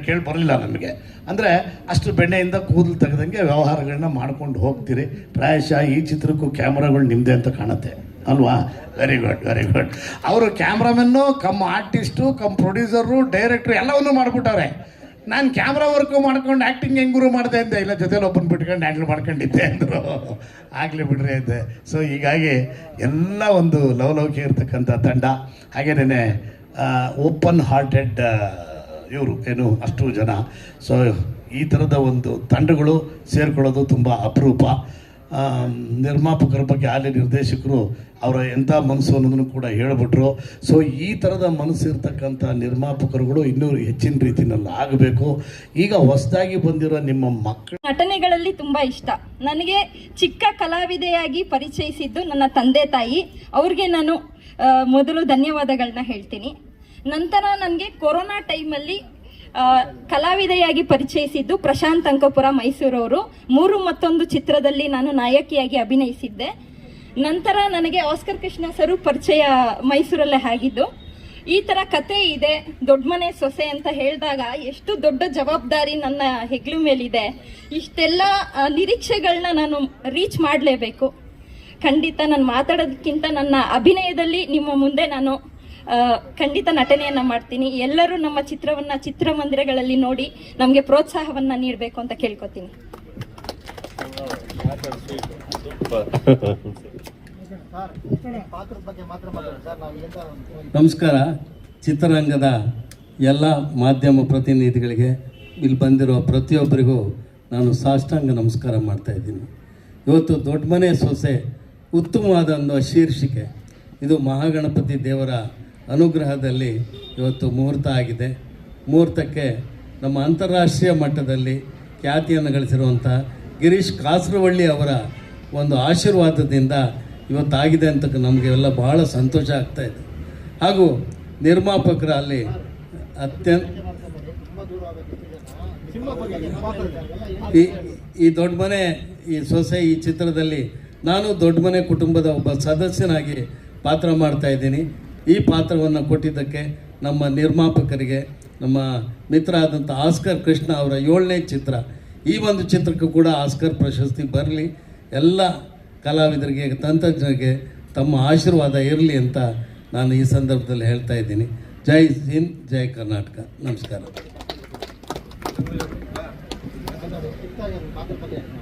ಕೇಳಿ ಬರಲಿಲ್ಲ ನಮಗೆ. ಅಂದರೆ ಅಷ್ಟು ಬೆಣ್ಣೆಯಿಂದ ಕೂದಲು ತೆಗೆದಂಗೆ ವ್ಯವಹಾರಗಳನ್ನ ಮಾಡ್ಕೊಂಡು ಹೋಗ್ತೀರಿ. ಪ್ರಾಯಶಃ ಈ ಚಿತ್ರಕ್ಕೂ ಕ್ಯಾಮ್ರಾಗಳು ನಿಮ್ಮದೇ ಅಂತ ಕಾಣುತ್ತೆ. ಅಲ್ವಾ? ವೆರಿ ಗುಡ್ ವೆರಿ ಗುಡ್ ಅವರು cameraman, cum artist, cum producer, director ಎಲ್ಲವನ್ನೂ ಮಾಡಿಬಿಟ್ಟವ್ರೆ. ನಾನು ಕ್ಯಾಮ್ರಾ ವರ್ಕು ಮಾಡ್ಕೊಂಡು ಆ್ಯಕ್ಟಿಂಗ್ ಹೆಂಗೂ ಮಾಡಿದೆ ಅಂದೆ. ಇಲ್ಲ, ಜೊತೆಲಿ ಒಬ್ಬನ ಬಿಟ್ಕೊಂಡು ಹ್ಯಾಂಡಲ್ ಮಾಡ್ಕೊಂಡಿದ್ದೆ ಅಂದರು. ಆಗಲಿ ಬಿಡ್ರಿ ಅಂದೆ. ಸೊ ಹೀಗಾಗಿ ಎಲ್ಲ ಒಂದು ಲವಲವಿಕೆ ಇರ್ತಕ್ಕಂಥ ತಂಡ. ಹಾಗೇನೇ ಓಪನ್ ಹಾರ್ಟೆಡ್ ಇವರು, ಏನು, ಅಷ್ಟು ಜನ. ಸೊ ಈ ಥರದ ಒಂದು ತಂಡಗಳು ಸೇರ್ಕೊಳ್ಳೋದು ತುಂಬ ಅಪರೂಪ. ನಿರ್ಮಾಪಕರ ಬಗ್ಗೆ ಅಲ್ಲಿ ನಿರ್ದೇಶಕರು ಅವರ ಎಂಥ ಮನಸ್ಸು ಅನ್ನೋದನ್ನು ಕೂಡ ಹೇಳಿಬಿಟ್ರು. ಸೊ ಈ ಥರದ ಮನಸ್ಸು ಇರ್ತಕ್ಕಂಥ ನಿರ್ಮಾಪಕರುಗಳು ಇನ್ನೂ ಹೆಚ್ಚಿನ ರೀತಿಯಲ್ಲಿ ಆಗಬೇಕು. ಈಗ ಹೊಸದಾಗಿ ಬಂದಿರೋ ನಿಮ್ಮ ಮಕ್ಕಳ ನಟನೆಗಳಲ್ಲಿ ತುಂಬ ಇಷ್ಟ. ನನಗೆ ಚಿಕ್ಕ ಕಲಾವಿದೆಯಾಗಿ ಪರಿಚಯಿಸಿದ್ದು ನನ್ನ ತಂದೆ ತಾಯಿ. ಅವ್ರಿಗೆ ನಾನು ಮೊದಲು ಧನ್ಯವಾದಗಳನ್ನ ಹೇಳ್ತೀನಿ. ನಂತರ ನನಗೆ ಕೊರೋನಾ ಟೈಮಲ್ಲಿ ಕಲಾವಿದೆಯಾಗಿ ಪರಿಚಯಿಸಿದ್ದು ಪ್ರಶಾಂತ್ ಅಂಕಪುರ ಮೈಸೂರವರು. ಮೂರು ಮತ್ತೊಂದು ಚಿತ್ರದಲ್ಲಿ ನಾನು ನಾಯಕಿಯಾಗಿ ಅಭಿನಯಿಸಿದ್ದೆ. ನಂತರ ನನಗೆ ಆಸ್ಕರ್ ಕೃಷ್ಣ ಸರು ಪರಿಚಯ ಮೈಸೂರಲ್ಲೇ ಆಗಿದ್ದು, ಈ ತರ ಕತೆ ಇದೆ, ದೊಡ್ಡ ಮನೆ ಸೊಸೆ ಅಂತ ಹೇಳಿದಾಗ ಎಷ್ಟು ದೊಡ್ಡ ಜವಾಬ್ದಾರಿ ನನ್ನ ಹೆಗ್ಲು ಮೇಲಿದೆ. ಇಷ್ಟೆಲ್ಲ ನಿರೀಕ್ಷೆಗಳನ್ನ ನಾನು ರೀಚ್ ಮಾಡಲೇಬೇಕು. ಖಂಡಿತ ನಾನು ಮಾತಾಡೋದಕ್ಕಿಂತ ನನ್ನ ಅಭಿನಯದಲ್ಲಿ ನಿಮ್ಮ ಮುಂದೆ ನಾನು ಖಂಡಿತ ನಟನೆಯನ್ನ ಮಾಡ್ತೀನಿ. ಎಲ್ಲರೂ ನಮ್ಮ ಚಿತ್ರವನ್ನ, ಚಿತ್ರಮಂದಿರಗಳಲ್ಲಿ ನೋಡಿ ನಮಗೆ ಪ್ರೋತ್ಸಾಹವನ್ನ ನೀಡಬೇಕು ಅಂತ ಕೇಳ್ಕೊತೀನಿ. ನಮಸ್ಕಾರ. ಚಿತ್ರರಂಗದ ಎಲ್ಲ ಮಾಧ್ಯಮ ಪ್ರತಿನಿಧಿಗಳಿಗೆ ಇಲ್ಲಿ ಬಂದಿರೋ ಪ್ರತಿಯೊಬ್ಬರಿಗೂ ನಾನು ಸಾಷ್ಟಾಂಗ ನಮಸ್ಕಾರ ಮಾಡ್ತಾ ಇದ್ದೀನಿ. ಇವತ್ತು ದೊಡ್ಡ ಮನೆ ಸೊಸೆ ಉತ್ತಮವಾದ ಒಂದು ಶೀರ್ಷಿಕೆ. ಇದು ಮಹಾಗಣಪತಿ ದೇವರ ಅನುಗ್ರಹದಲ್ಲಿ ಇವತ್ತು ಮುಹೂರ್ತ ಆಗಿದೆ. ಮುಹೂರ್ತಕ್ಕೆ ನಮ್ಮ ಅಂತಾರಾಷ್ಟ್ರೀಯ ಮಟ್ಟದಲ್ಲಿ ಖ್ಯಾತಿಯನ್ನು ಗಳಿಸಿರುವಂಥ ಗಿರೀಶ್ ಕಾಸರವಳ್ಳಿ ಅವರ ಒಂದು ಆಶೀರ್ವಾದದಿಂದ ಇವತ್ತಾಗಿದೆ ಅಂತ ನಮಗೆ ಎಲ್ಲ ಬಹಳ ಸಂತೋಷ ಆಗ್ತಾ ಇದೆ. ಹಾಗೂ ನಿರ್ಮಾಪಕರ ಅಲ್ಲಿ ಅತ್ಯಂತ ಈ ಈ ದೊಡ್ಡ ಮನೆ, ಈ ಸೊಸೆ ಈ ಚಿತ್ರದಲ್ಲಿ ನಾನು ದೊಡ್ಡ ಮನೆ ಕುಟುಂಬದ ಒಬ್ಬ ಸದಸ್ಯನಾಗಿ ಪಾತ್ರ ಮಾಡ್ತಾ ಇದ್ದೀನಿ. ಈ ಪಾತ್ರವನ್ನು ಕೊಟ್ಟಿದ್ದಕ್ಕೆ ನಮ್ಮ ನಿರ್ಮಾಪಕರಿಗೆ, ನಮ್ಮ ಮಿತ್ರ ಆದಂಥ ಆಸ್ಕರ್ ಕೃಷ್ಣ ಅವರ ಏಳನೇ ಚಿತ್ರ. ಈ ಒಂದು ಚಿತ್ರಕ್ಕೂ ಕೂಡ ಆಸ್ಕರ್ ಪ್ರಶಸ್ತಿ ಬರಲಿ. ಎಲ್ಲ ಕಲಾವಿದರಿಗೆ, ತಂತ್ರಜ್ಞರಿಗೆ ತಮ್ಮ ಆಶೀರ್ವಾದ ಇರಲಿ ಅಂತ ನಾನು ಈ ಸಂದರ್ಭದಲ್ಲಿ ಹೇಳ್ತಾ ಇದ್ದೀನಿ. ಜೈ ಹಿಂದ್, ಜೈ ಕರ್ನಾಟಕ. ನಮಸ್ಕಾರ.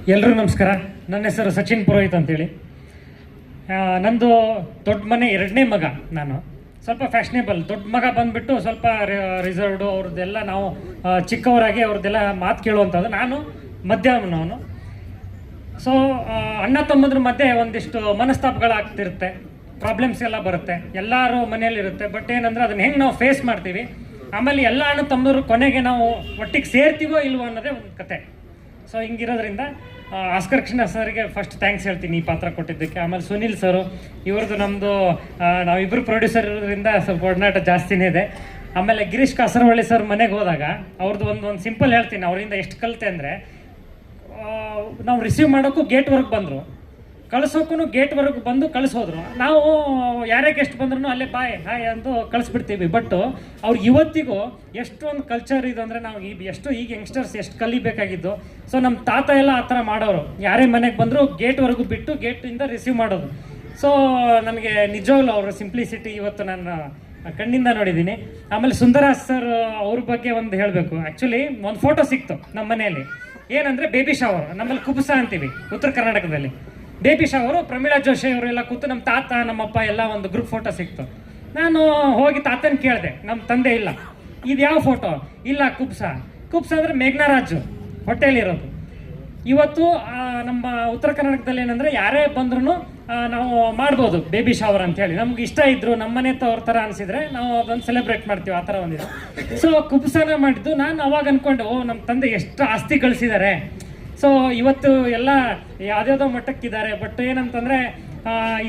ಎಲ್ಲರೂ ನಮಸ್ಕಾರ. ನನ್ನ ಹೆಸರು ಸಚಿನ್ ಪುರೋಹಿತ್ ಅಂತೇಳಿ. ನಂದು ದೊಡ್ಡ ಮನೆ ಎರಡನೇ ಮಗ ನಾನು. ಸ್ವಲ್ಪ ಫ್ಯಾಷನೇಬಲ್ ದೊಡ್ಡ ಮಗ ಬಂದ್ಬಿಟ್ಟು ಸ್ವಲ್ಪ ರಿಸರ್ವ್ಡು ಅವ್ರದ್ದೆಲ್ಲ ನಾವು ಚಿಕ್ಕವರಾಗಿ ಅವ್ರದ್ದೆಲ್ಲ ಮಾತು ಕೇಳುವಂಥದ್ದು. ನಾನು ಮಧ್ಯಮನವನು ಸೊ ಅಣ್ಣ ತಮ್ಮದ್ರ ಮಧ್ಯೆ ಒಂದಿಷ್ಟು ಮನಸ್ತಾಪಗಳಾಗ್ತಿರುತ್ತೆ. ಪ್ರಾಬ್ಲಮ್ಸ್ ಎಲ್ಲ ಬರುತ್ತೆ. ಎಲ್ಲರೂ ಮನೆಯಲ್ಲಿರುತ್ತೆ. ಬಟ್ ಏನಂದ್ರೆ ಅದನ್ನ ಹೆಂಗೆ ನಾವು ಫೇಸ್ ಮಾಡ್ತೀವಿ? ಆಮೇಲೆ ಎಲ್ಲ ಅಣ್ಣ ತಮ್ಮದ್ರು ಕೊನೆಗೆ ನಾವು ಒಟ್ಟಿಗೆ ಸೇರ್ತೀವೋ ಇಲ್ವೋ ಅನ್ನೋದೇ ಒಂದು ಕತೆ. ಸೊ ಹಿಂಗಿರೋದ್ರಿಂದ ಆಸ್ಕರ್ ಕೃಷ್ಣ ಸರ್ಗೆ ಫಸ್ಟ್ ಥ್ಯಾಂಕ್ಸ್ ಹೇಳ್ತೀನಿ ಈ ಪಾತ್ರ ಕೊಟ್ಟಿದ್ದಕ್ಕೆ. ಆಮೇಲೆ ಸುನಿಲ್ ಸರು ಇವ್ರದ್ದು ನಮ್ಮದು ನಾವಿಬ್ಬರು ಪ್ರೊಡ್ಯೂಸರ್ ಇರೋದ್ರಿಂದ ಸ್ವಲ್ಪ ಒಡನಾಟ ಜಾಸ್ತಿನೇ ಇದೆ. ಆಮೇಲೆ ಗಿರೀಶ್ ಕಾಸರವಳ್ಳಿ ಸರ್ ಮನೆಗೆ ಹೋದಾಗ ಅವ್ರದ್ದು ಒಂದು ಒಂದು ಸಿಂಪಲ್ ಹೇಳ್ತೀನಿ. ಅವರಿಂದ ಎಷ್ಟು ಕಲಿತೆ ಅಂದರೆ ನಾವು ರಿಸೀವ್ ಮಾಡೋಕ್ಕೂ ವರ್ಕ್ ಬಂದರು. ಕಳ್ಸೋಕ್ಕೂ ಗೇಟ್ವರೆಗೂ ಬಂದು ಕಳಿಸೋದ್ರು. ನಾವು ಯಾರೇ ಗೆಸ್ಟ್ ಬಂದ್ರು ಅಲ್ಲೇ ಬಾಯ್ ಹಾಯ್ ಅಂತ ಕಳಿಸ್ಬಿಡ್ತೀವಿ. ಬಟ್ ಅವ್ರು ಇವತ್ತಿಗೂ ಎಷ್ಟೊಂದು ಕಲ್ಚರ್ ಇದು ಅಂದರೆ ನಾವು ಈ ಎಷ್ಟು ಈಗ ಯಂಗ್ಸ್ಟರ್ಸ್ ಎಷ್ಟು ಕಲಿಬೇಕಾಗಿದ್ದು. ಸೊ ನಮ್ಮ ತಾತ ಎಲ್ಲ ಆ ಥರ ಮಾಡೋರು. ಯಾರೇ ಮನೆಗೆ ಬಂದರೂ ಗೇಟ್ವರೆಗೂ ಬಿಟ್ಟು ಗೇಟಿಂದ ರಿಸೀವ್ ಮಾಡೋದು. ಸೊ ನನಗೆ ನಿಜವಾಗ್ಲೂ ಅವರ ಸಿಂಪ್ಲಿಸಿಟಿ ಇವತ್ತು ನಾನು ಕಣ್ಣಿಂದ ನೋಡಿದ್ದೀನಿ. ಆಮೇಲೆ ಸುಂದರಾಜ್ ಸರ್ ಅವ್ರ ಬಗ್ಗೆ ಒಂದು ಹೇಳಬೇಕು. ಆ್ಯಕ್ಚುಲಿ ಒಂದು ಫೋಟೋ ಸಿಕ್ತು ನಮ್ಮ ಮನೆಯಲ್ಲಿ. ಏನಂದರೆ ಬೇಬಿ ಶವರ್ ನಮ್ಮಲ್ಲಿ ಕುಬುಸ ಅಂತೀವಿ, ಉತ್ತರ ಕರ್ನಾಟಕದಲ್ಲಿ. ಬೇಬಿ ಅವರು, ಪ್ರಮೀಳಾ ಜೋಶಿ ಎಲ್ಲ ಕೂತು ನಮ್ಮ ತಾತ, ನಮ್ಮಪ್ಪ ಎಲ್ಲ ಒಂದು ಗ್ರೂಪ್ ಫೋಟೋ ಸಿಕ್ತು. ನಾನು ಹೋಗಿ ತಾತನ ಕೇಳಿದೆ ನಮ್ಮ ತಂದೆ ಇಲ್ಲ. ಇದು ಯಾವ ಫೋಟೋ ಇಲ್ಲ, ಕುಬ್ಸ. ಕುಬ್ಸ ಅಂದರೆ ಮೇಘ್ನಾರಾಜು ಹೊಟ್ಟೆಲಿರೋದು ಇವತ್ತು ನಮ್ಮ ಉತ್ತರ ಕರ್ನಾಟಕದಲ್ಲಿ ಏನಂದರೆ ಯಾರೇ ಬಂದ್ರೂ ನಾವು ಮಾಡ್ಬೋದು ಬೇಬಿ ಶವರ್ ಅಂತ ಹೇಳಿ ನಮ್ಗೆ ಇಷ್ಟ ಇದ್ರು, ನಮ್ಮ ಮನೆ ತವ್ರ ಥರ ಅನಿಸಿದ್ರೆ ನಾವು ಅದನ್ನು ಸೆಲೆಬ್ರೇಟ್ ಮಾಡ್ತೀವಿ, ಆ ಥರ ಒಂದಿದೆ ಸೊ ಕುಬ್ಸನ ಮಾಡಿದ್ದು ನಾನು ಅವಾಗ ಅನ್ಕೊಂಡೆ, ಓ ನಮ್ಮ ತಂದೆ ಎಷ್ಟು ಆಸ್ತಿ ಗಳಿಸಿದ್ದಾರೆ ಸೊ ಇವತ್ತು ಎಲ್ಲ ಯಾವುದ್ಯಾವುದೋ ಮಟ್ಟಕ್ಕಿದ್ದಾರೆ. ಬಟ್ ಏನಂತಂದ್ರೆ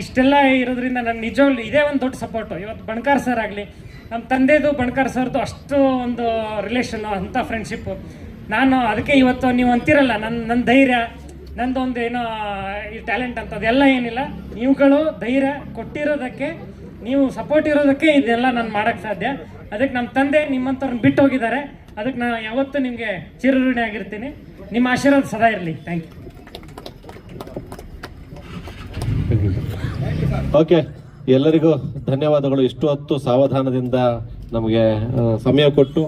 ಇಷ್ಟೆಲ್ಲ ಇರೋದ್ರಿಂದ ನನ್ನ ನಿಜವಾಗ್ಲೂ ಇದೇ ಒಂದು ದೊಡ್ಡ ಸಪೋರ್ಟು ಇವತ್ತು ಬಣ್ಕಾರ್ ಸರ್ ಆಗಲಿ ನಮ್ಮ ತಂದೆದು ಬಣ್ಕಾರ್ ಸರ್ದು ಅಷ್ಟು ಒಂದು ರಿಲೇಷನ್ನು ಅಂಥ ಫ್ರೆಂಡ್ಶಿಪ್ಪು ನಾನು ಅದಕ್ಕೆ ಇವತ್ತು ನೀವು ಅಂತಿರಲ್ಲ ನನ್ನ ನನ್ನ ಧೈರ್ಯ, ನಂದು ಒಂದು ಏನೋ, ಈ ಟ್ಯಾಲೆಂಟ್ ಅಂತ ಅದೆಲ್ಲ ಏನಿಲ್ಲ. ನೀವುಗಳು ಧೈರ್ಯ ಕೊಟ್ಟಿರೋದಕ್ಕೆ, ನೀವು ಸಪೋರ್ಟ್ ಇರೋದಕ್ಕೆ ಇದೆಲ್ಲ ನಾನು ಮಾಡೋಕ್ಕೆ ಸಾಧ್ಯ. ಅದಕ್ಕೆ ನಮ್ಮ ತಂದೆ ನಿಮ್ಮಂಥವ್ರನ್ನ ಬಿಟ್ಟು ಹೋಗಿದ್ದಾರೆ ಅದಕ್ಕೆ ನಾನು ಯಾವತ್ತೂ ನಿಮಗೆ ಚಿರಋಣಿ ಆಗಿರ್ತೀನಿ ನಿಮ್ಮ ಆಶೀರ್ವಾದ ಸದಾ ಇರಲಿ. ಥ್ಯಾಂಕ್ ಯು ಓಕೆ ಎಲ್ಲರಿಗೂ ಧನ್ಯವಾದಗಳು. ಇಷ್ಟು ಹೊತ್ತು ಸಾವಧಾನದಿಂದ ನಮಗೆ ಸಮಯ ಕೊಟ್ಟು.